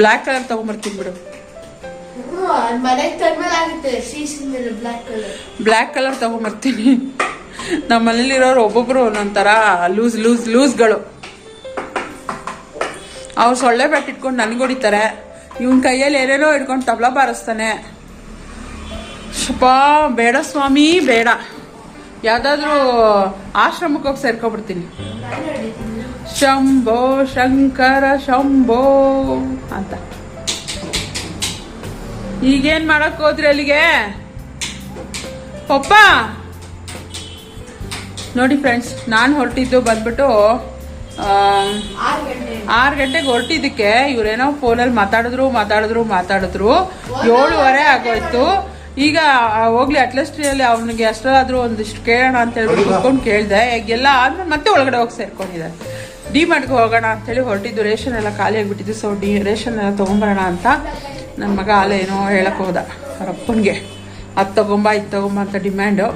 Black colour ತಗೊಂಡ್ಬರ್ತೀನಿ ಬಿಡು. Black colour ತಗೊಂಡ್ಬರ್ತೀನಿ ಕಲರ್ ತೊಗೊಂಬರ್ತೀನಿ. ನಮ್ಮ ಮನೇಲಿರೋರು ಒಬ್ಬೊಬ್ರು ಒಂದೊಂಥರ ಲೂಸ್ ಲೂಸ್ ಲೂಸ್ಗಳು ಅವ್ರು ಸೊಳ್ಳೆ ಬ್ಯಾಟ್ ಇಟ್ಕೊಂಡು ನನಗೆ ಹೊಡಿತಾರೆ. ಇವನ್ ಕೈಯಲ್ಲಿ ಏನೇನೋ ಇಟ್ಕೊಂಡು ತಬಲ ಬಾರಿಸ್ತಾನೆ. ಶಪಾ ಬೇಡ ಸ್ವಾಮಿ ಬೇಡ. ಯಾವ್ದಾದ್ರು ಆಶ್ರಮಕ್ಕೆ ಹೋಗಿ ಸೇರ್ಕೊಬಿಡ್ತೀನಿ ಶಂಭೋ ಶಂಕರ ಶಂಭೋ ಅಂತ. ಈಗೇನ್ ಮಾಡಕ್ ಹೋದ್ರಿ ಅಲ್ಲಿಗೆ? ಪಪ್ಪ! ನೋಡಿ ಫ್ರೆಂಡ್ಸ್ ನಾನು ಹೊರಟಿದ್ದು ಬಂದ್ಬಿಟ್ಟು ಆರ್ ಆರು ಗಂಟೆ ಆರು ಗಂಟೆಗೆ ಹೊರಟಿದ್ದಕ್ಕೆ ಇವ್ರೇನೋ ಫೋನಲ್ಲಿ ಮಾತಾಡಿದ್ರು ಮಾತಾಡಿದ್ರು ಮಾತಾಡಿದ್ರು. ಏಳುವರೆ ಆಗೋಯ್ತು. ಈಗ ಹೋಗ್ಲಿ ಅಲ್ಲಿ ಅವನಿಗೆ ಅಷ್ಟಾದ್ರೂ ಒಂದಿಷ್ಟು ಕೇಳೋಣ ಅಂತ ಹೇಳ್ಬಿಟ್ಟು ಕುತ್ಕೊಂಡು ಕೇಳಿದೆ. ಎಲ್ಲ ಆದ್ಮೇಲೆ ಮತ್ತೆ ಒಳಗಡೆ ಹೋಗಿ ಸೇರ್ಕೊಂಡಿದೆ ಡಿ ಮಾಡ್ಗೆ ಹೋಗೋಣ ಅಂತೇಳಿ ಹೊರಟಿದ್ದು. ರೇಷನ್ ಎಲ್ಲ ಖಾಲಿ ಆಗಿಬಿಟ್ಟಿದ್ದು. ಸೊ ಡಿ ರೇಷನ್ ಎಲ್ಲ ತೊಗೊಂಬರೋಣ ಅಂತ ನನ್ನ ಮಗ ಅಲ್ಲೇ ಏನೋ ಹೇಳಕ್ ಹೋದ. ಅಪ್ಪನಿಗೆ. ಅದು ತೊಗೊಂಬ, ಇದು ತೊಗೊಂಬ ಅಂತ ಡಿಮ್ಯಾಂಡು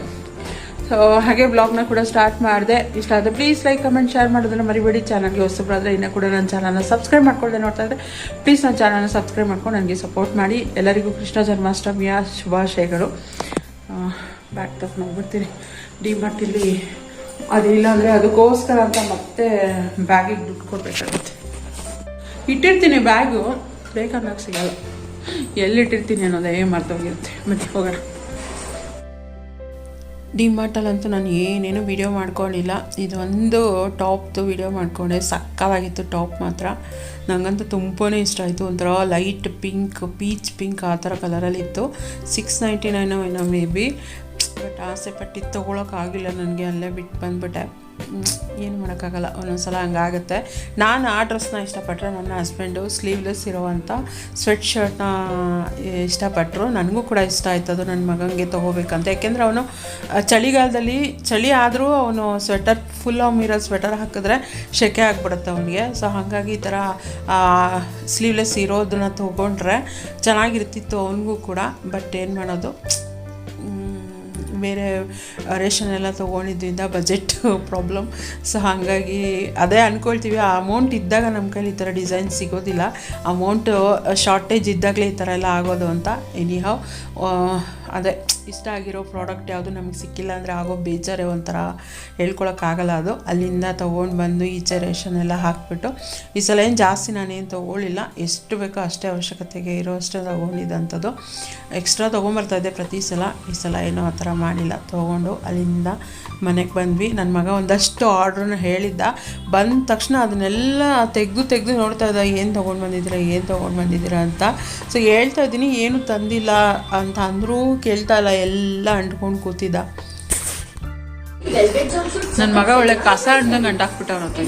ಸೊ ಹಾಗೆ ಬ್ಲಾಗ್ನ ಕೂಡ ಸ್ಟಾರ್ಟ್ ಮಾಡಿದೆ. ಇಷ್ಟ ಆದರೆ ಪ್ಲೀಸ್ ಲೈಕ್ ಕಮೆಂಟ್ ಶೇರ್ ಮಾಡೋದನ್ನು ಮರಿಬೇಡಿ. ಚಾನಲ್ಗೆ ಆದರೆ ಇನ್ನೂ ಕೂಡ ನನ್ನ ಚಾನಲ್ನ ಸಬ್ಸ್ಕ್ರೈಬ್ ಮಾಡ್ಕೊಳ್ಳದೆ ನೋಡ್ತಾ ಇದ್ದರೆ ಪ್ಲೀಸ್ ನನ್ನ ಚಾನಲ್ನ ಸಬ್ಸ್ಕ್ರೈಬ್ ಮಾಡ್ಕೊಂಡು ನನಗೆ ಸಪೋರ್ಟ್ ಮಾಡಿ. ಎಲ್ಲರಿಗೂ ಕೃಷ್ಣ ಜನ್ಮಾಷ್ಟಮಿಯ ಶುಭಾಶಯಗಳು. ಬ್ಯಾಕ್ ತಪ್ಪು ಹೋಗ್ಬಿಡ್ತೀನಿ. ಡಿ ಇಲ್ಲಿ ಅದಿಲ್ಲ ಅಂದರೆ ಅದಕ್ಕೋಸ್ಕರ ಅಂತ ಮತ್ತೆ ಬ್ಯಾಗಿಗೆ ದುಡ್ಡು ಕೊಡಬೇಕಾಗುತ್ತೆ. ಇಟ್ಟಿರ್ತೀನಿ ಬ್ಯಾಗು, ಬೇಕಂದಾಗ ಸಿಗಲ್ಲ. ಎಲ್ಲಿಟ್ಟಿರ್ತೀನಿ ಅನ್ನೋದೇ ಮರ್ತೋಗಿರುತ್ತೆ. ಮತ್ತೆ ಹೋಗೋಣ. ಡಿಮಾರ್ಟಲ್ಲಂತೂ ನಾನು ಏನೇನು ವಿಡಿಯೋ ಮಾಡ್ಕೊಂಡಿಲ್ಲ. ಇದೊಂದು ಟಾಪ್ದು ವಿಡಿಯೋ ಮಾಡಿಕೊಂಡೆ. ಸಕ್ಕವಾಗಿತ್ತು ಟಾಪ್ ಮಾತ್ರ. ನನಗಂತೂ ತುಂಬಾ ಇಷ್ಟ ಆಯಿತು. ಒಂಥರ ಲೈಟ್ ಪಿಂಕ್, ಪೀಚ್ ಪಿಂಕ್ ಆ ಥರ ಕಲರಲ್ಲಿತ್ತು ಸಿಕ್ಸ್ ನೈಂಟಿ ನೈನ್ ಏನೋ ಮೇ ಬಿ ಬಟ್ ಆಸೆ ಪಟ್ಟಿದ್ದು ತೊಗೊಳಕ್ಕಾಗಿಲ್ಲ ನನಗೆ, ಅಲ್ಲೇ ಬಿಟ್ಟು ಬಂದ್ಬಿಟ್ಟೆ. ಏನು ಮಾಡೋಕ್ಕಾಗಲ್ಲ. ಒಂದೊಂದ್ಸಲ ಹಂಗಾಗುತ್ತೆ. ನಾನು ಆ ಡ್ರೆಸ್ನ ಇಷ್ಟಪಟ್ಟರೆ ನನ್ನ ಹಸ್ಬೆಂಡು ಸ್ಲೀವ್ಲೆಸ್ ಇರೋವಂಥ ಸ್ವೆಟ್ ಶರ್ಟ್ನ ಇಷ್ಟಪಟ್ಟರು ನನಗೂ ಕೂಡ ಇಷ್ಟ ಆಯ್ತು ಅದು ನನ್ನ ಮಗನಿಗೆ ತೊಗೋಬೇಕಂತ. ಯಾಕೆಂದರೆ ಅವನು ಚಳಿಗಾಲದಲ್ಲಿ, ಚಳಿ ಆದರೂ ಅವನು ಸ್ವೆಟರ್ ಫುಲ್ ಇರೋ ಸ್ವೆಟರ್ ಹಾಕಿದ್ರೆ ಸೆಕೆ ಆಗಿಬಿಡುತ್ತೆ ಅವನಿಗೆ. ಸೊ ಹಾಗಾಗಿ ಈ ಥರ ಸ್ಲೀವ್ಲೆಸ್ ಇರೋದನ್ನ ತೊಗೊಂಡ್ರೆ ಚೆನ್ನಾಗಿರ್ತಿತ್ತು ಅವನಿಗೂ ಕೂಡ. ಬಟ್ ಏನು ಮಾಡೋದು? ಬೇರೆ ರೇಷನ್ ಎಲ್ಲ ತೊಗೊಂಡಿದ್ದರಿಂದ ಬಜೆಟ್ ಪ್ರಾಬ್ಲಮ್ ಸೊ ಹಾಗಾಗಿ ಅದೇ ಅಂದ್ಕೊಳ್ತೀವಿ ಆ ಅಮೌಂಟ್ ಇದ್ದಾಗ ನಮ್ಮ ಕೈಲಿ ಈ ಥರ ಡಿಸೈನ್ ಸಿಗೋದಿಲ್ಲ. ಅಮೌಂಟು ಶಾರ್ಟೇಜ್ ಇದ್ದಾಗಲೇ ಈ ಥರ ಎಲ್ಲ ಆಗೋದು ಅಂತ ಎನಿ ಹಾವ್ ಅದೇ ಇಷ್ಟ ಆಗಿರೋ ಪ್ರಾಡಕ್ಟ್ ಯಾವುದು ನಮಗೆ ಸಿಕ್ಕಿಲ್ಲ ಅಂದರೆ ಆಗೋ ಬೇಜಾರೇ ಒಂಥರ ಹೇಳ್ಕೊಳಕ್ಕಾಗಲ್ಲ ಅದು. ಅಲ್ಲಿಂದ ತೊಗೊಂಡು ಬಂದು ಈಚೆ ರೇಷನ್ ಎಲ್ಲ ಹಾಕಿಬಿಟ್ಟು ಈ ಸಲ ಏನು ಜಾಸ್ತಿ ನಾನೇನು ತೊಗೊಳ್ಳಿಲ್ಲ ಎಷ್ಟು ಬೇಕೋ ಅಷ್ಟೇ ಅವಶ್ಯಕತೆಗೆ ಇರೋ ಅಷ್ಟೇ ತೊಗೊಂಡಿದ್ದಂಥದ್ದು. ಎಕ್ಸ್ಟ್ರಾ ತೊಗೊಂಬರ್ತಾ ಇದ್ದೆ ಪ್ರತಿ ಸಲ. ಈ ಸಲ ಏನೂ ಆ ಥರ ಮಾಡಿಲ್ಲ. ತೊಗೊಂಡು ಅಲ್ಲಿಂದ ಮನೆಗೆ ಬಂದ್ವಿ. ನನ್ನ ಮಗ ಒಂದಷ್ಟು ಆರ್ಡ್ರನ್ನ ಹೇಳಿದ್ದ. ಬಂದ ತಕ್ಷಣ ಅದನ್ನೆಲ್ಲ ತೆಗೆದು ತೆಗೆದು ನೋಡ್ತಾ ಇದ್ದ. ಏನು ತೊಗೊಂಡು ಬಂದಿದ್ದೀರಾ, ಏನು ತೊಗೊಂಡು ಬಂದಿದ್ದೀರಾ ಅಂತ. ಸೊ ಹೇಳ್ತಾ ಇದ್ದೀನಿ, ಏನು ತಂದಿಲ್ಲ ಅಂತ ಅಂದರೂ ಕೇಳ್ತಾ ಇಲ್ಲ. ಎಲ್ಲ ಅಂಟ್ಕೊಂಡು ಕೂತಿದ್ದ. ನನ್ನ ಮಗ ಒಳ್ಳೆ ಕಸ ಹಣ್ಣಂಗೆ ಅಂಟಾಕ್ಬಿಟ್ಟವನತ್ತೆ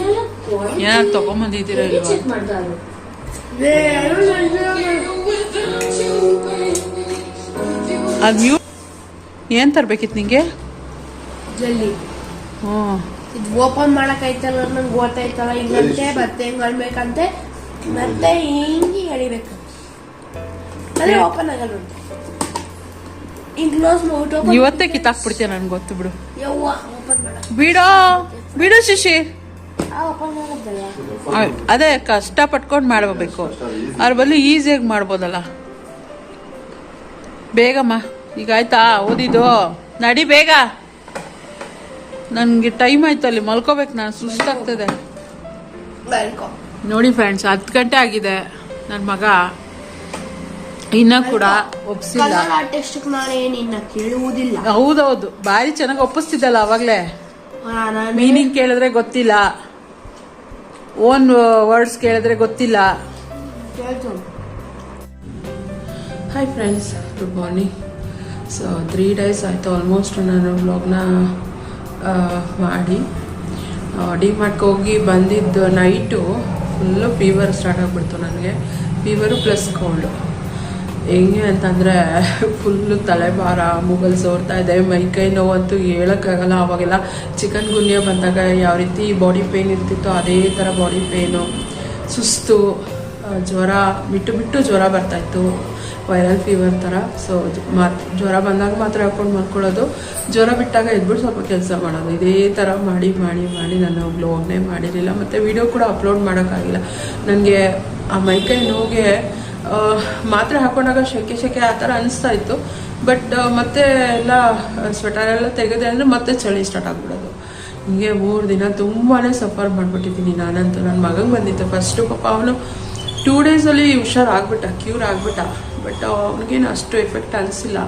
ಏನಾದ್ರು ತಗೊಂಬಂದಿದ್ದೀರ. ಅದು ಮ್ಯೂ ಏನು ತರಬೇಕಿತ್ತು ನಿಂಗೆ? ಜಲ್ಲಿ. ಹ್ಞೂ ಇದು ಓಪನ್ ಮಾಡಕ್ ಐತಲ್ಲ ನಂಗೆ ಗೊತ್ತಾಯ್ತಲ್ಲ. ಹಿಂಗಂತೆ ಮತ್ತೆ ಹೆಂಗ್ ಮಾಡ್ಬೇಕಂತೆ ಮತ್ತೆ ಹಿಂಗೆ ಎಳಿಬೇಕು. ಅದೇ ಓಪನ್ ಆಗಲ್ಲ ಇವತ್ತೇ ಕಿತ್ತಾಕ್ಬಿಡ್ತೀಯ ನನ್ಗೆ ಗೊತ್ತು ಬಿಡು. ಬಿಡೋ ಬಿಡು ಶಿಶಿ. ಅದೇ ಕಷ್ಟ ಪಟ್ಕೊಂಡು ಮಾಡಬೇಕು. ಅವ್ರ ಬದಲು ಈಸಿಯಾಗಿ ಮಾಡ್ಬೋದಲ್ಲ. ಬೇಗಮ್ಮ ಈಗ ಆಯ್ತಾ? ಓದಿದ್ದು. ನಡಿ ಬೇಗ. ನನಗೆ ಟೈಮ್ ಆಯ್ತು ಅಲ್ಲಿ ಮಲ್ಕೋಬೇಕು ನಾನು ಸುಸ್ತಾಗ್ತದೆ. ನೋಡಿ ಫ್ರೆಂಡ್ಸ್ ಹತ್ತು ಗಂಟೆ ಆಗಿದೆ. ನನ್ನ ಮಗ ಇನ್ನ ಕೂಡ ಒಪ್ಸಿಲ್ಲ. ನಾನು ಕೇಳುವುದಿಲ್ಲ. ಹೌದೌದು. ಬಾರಿ ಚೆನ್ನಾಗಿ ಒಪ್ಪಿಸ್ತಿದ್ದಲ್ಲ ಅವಾಗ್ಲೇ. ಮೀನಿಂಗ್ ಕೇಳಿದ್ರೆ ಗೊತ್ತಿಲ್ಲ. ಓನ್ ವರ್ಡ್ಸ್ ಕೇಳಿದ್ರೆ ಗೊತ್ತಿಲ್ಲ. Hi friends good morning so three days ಆಯಿತು ಆಲ್ಮೋಸ್ಟ್ ನಾನು ವ್ಲಾಗ್ನ ಮಾಡಿ. ಡಿಮಾರ್ಟ್ಗೆ ಹೋಗಿ ಬಂದಿದ್ದು ನೈಟು ಫುಲ್ಲು ಫೀವರ್ ಸ್ಟಾರ್ಟ್ ಆಗಿಬಿಡ್ತು ನನಗೆ. ಫೀವರು ಪ್ಲಸ್ ಕೋಲ್ಡು ಹೆಂಗೆ ಅಂತಂದರೆ ಫುಲ್ಲು ತಲೆಭಾರ, ಮೂಗಲ್ ಸೋರ್ತಾ ಇದೆ ಮೈಕೈ ನೋವಂತೂ ಹೇಳೋಕ್ಕಾಗಲ್ಲ. ಅವಾಗೆಲ್ಲ ಚಿಕನ್ ಗುನ್ಯ ಬಂದಾಗ ಯಾವ ರೀತಿ ಬಾಡಿ ಪೇಯ್ನ್ ಇರ್ತಿತ್ತೋ ಅದೇ ಥರ ಬಾಡಿ ಪೇಯ್ನು ಸುಸ್ತು ಜ್ವರ, ಬಿಟ್ಟು ಬಿಟ್ಟು ಜ್ವರ ಬರ್ತಾಯಿತ್ತು ವೈರಲ್ ಫೀವರ್ ಥರ. ಸೊ ಮಾತು, ಜ್ವರ ಬಂದಾಗ ಮಾತ್ರ ಹಾಕೊಂಡು ಮಲ್ಕೊಳ್ಳೋದು. ಜ್ವರ ಬಿಟ್ಟಾಗ ಎದ್ಬಿಟ್ಟು ಸ್ವಲ್ಪ ಕೆಲಸ ಮಾಡೋದು. ಇದೇ ಥರ ಮಾಡಿ ಮಾಡಿ ಮಾಡಿ ನಾನು ಬ್ಲಾಗ್ನೇ ಮಾಡಿರಲಿಲ್ಲ. ಮತ್ತು ವಿಡಿಯೋ ಕೂಡ ಅಪ್ಲೋಡ್ ಮಾಡೋಕ್ಕಾಗಿಲ್ಲ. ನನಗೆ ಆ ಮೈಕೈ ನೋವಿಗೆ ಮಾತ್ರೆ ಹಾಕೊಂಡಾಗ ಶೆಕೆ ಶೆಕೆ ಆ ಥರ ಅನಿಸ್ತಾ ಇತ್ತು. ಬಟ್ ಮತ್ತೆ ಎಲ್ಲ ಸ್ವೆಟರ್ ಎಲ್ಲ ತೆಗೆದೆ ಅಂದರೆ ಮತ್ತೆ ಚಳಿ ಸ್ಟಾರ್ಟ್ ಆಗ್ಬಿಡೋದು. ಹಿಂಗೆ ಮೂರು ದಿನ ತುಂಬಾ ಸಫರ್ ಮಾಡಿಬಿಟ್ಟಿದ್ದೀನಿ ನಾನಂತೂ. ನನ್ನ ಮಗಂಗೆ ಬಂದಿತ್ತು ಫಸ್ಟು ಪಾಪ ಅವನು ಟೂ ಡೇಸಲ್ಲಿ ಹುಷಾರಾಗ್ಬಿಟ್ಟ ಕ್ಯೂರ್ ಆಗಿಬಿಟ್ಟ. ಬಟ್ ಅವ್ನಿಗೇನು ಅಷ್ಟು ಎಫೆಕ್ಟ್ ಅನಿಸಿಲ್ಲ.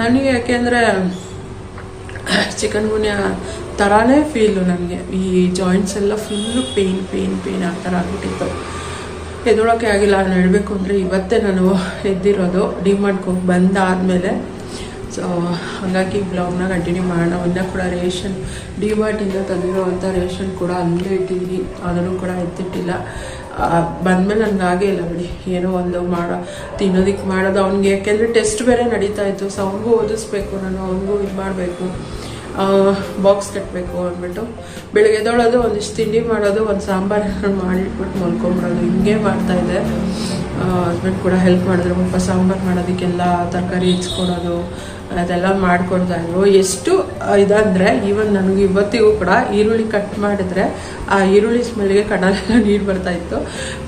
ನನಗೆ ಯಾಕೆಂದರೆ ಚಿಕನ್ ಗುನ್ಯಾ ಥರನೇ ಫೀಲು ನನಗೆ. ಈ ಜಾಯಿಂಟ್ಸ್ ಎಲ್ಲ ಫುಲ್ಲು ಪೇಯ್ನ್ ಪೇಯ್ನ್ ಪೇಯ್ನ್ ಆ ಥರ ಆಗ್ಬಿಟ್ಟಿತ್ತು. ಎದ್ದೊಳಕ್ಕೆ ಆಗಿಲ್ಲ. ನಾನು ಹೇಳಬೇಕು ಅಂದರೆ ಇವತ್ತೇ ನಾನು ಎದ್ದಿರೋದು ಡಿಮಾರ್ಟ್ಗೆ ಹೋಗಿ ಬಂದಾದಮೇಲೆ. ಸೊ ಹಾಗಾಗಿ ಬ್ಲಾಗ್ನ ಕಂಟಿನ್ಯೂ ಮಾಡೋಣ. ಒಂದೇ ಕೂಡ ರೇಷನ್ ಡಿಮಾರ್ಟಿಂದ ತಂದಿರೋವಂಥ ರೇಷನ್ ಕೂಡ ಅಲ್ಲೇ ಇಟ್ಟಿದ್ದೀನಿ. ಅದನ್ನು ಕೂಡ ಎತ್ತಿಟ್ಟಿಲ್ಲ. ಬಂದ್ಮೇಲೆ ನನಗೆ ಆಗೇ ಇಲ್ಲ ಬಿಡಿ. ಏನೋ ಒಂದು ಮಾಡೋ ತಿನ್ನೋದಕ್ಕೆ ಮಾಡೋದು ಅವ್ನಿಗೆ. ಯಾಕೆಂದರೆ ಟೆಸ್ಟ್ ಬೇರೆ ನಡೀತಾ ಇತ್ತು. ಸೊ ಅವ್ನಿಗೂ ಓದಿಸ್ಬೇಕು ನಾನು. ಅವನಿಗೂ ಇದು ಮಾಡಬೇಕು. ಬಾಕ್ಸ್ ಕಟ್ಟಬೇಕು ಅಂದ್ಬಿಟ್ಟು. ಬೆಳಗ್ಗೆ ಎದ್ದೊಳೋದು, ಒಂದಿಷ್ಟು ತಿಂಡಿ ಮಾಡೋದು, ಒಂದು ಸಾಂಬಾರು ಮಾಡಿಟ್ಬಿಟ್ಟು ಮಲ್ಕೊಂಬಿಡೋದು. ಹಿಂಗೆ ಮಾಡ್ತಾಯಿದ್ದೆ ಹಸ್ಬೆಂಡ್ ಕೂಡ ಹೆಲ್ಪ್ ಮಾಡಿದ್ರು. ಪಾಪ ಸಾಂಬಾರು ಮಾಡೋದಕ್ಕೆಲ್ಲ ತರಕಾರಿ ಹೆಚ್ಕೊಡೋದು, ಅದೆಲ್ಲ ಮಾಡ್ಕೊಡ್ತಾ ಇದ್ರು. ಎಷ್ಟು ಇದಂದರೆ ಈವನ್ ನನಗೆ ಇವತ್ತಿಗೂ ಕೂಡ ಈರುಳ್ಳಿ ಕಟ್ ಮಾಡಿದ್ರೆ, ಆ ಈರುಳ್ಳಿ ಸ್ಮೆಲ್ಗೆ ಕಣ್ಣಲ್ಲೆಲ್ಲ ನೀರು ಬರ್ತಾ ಇತ್ತು.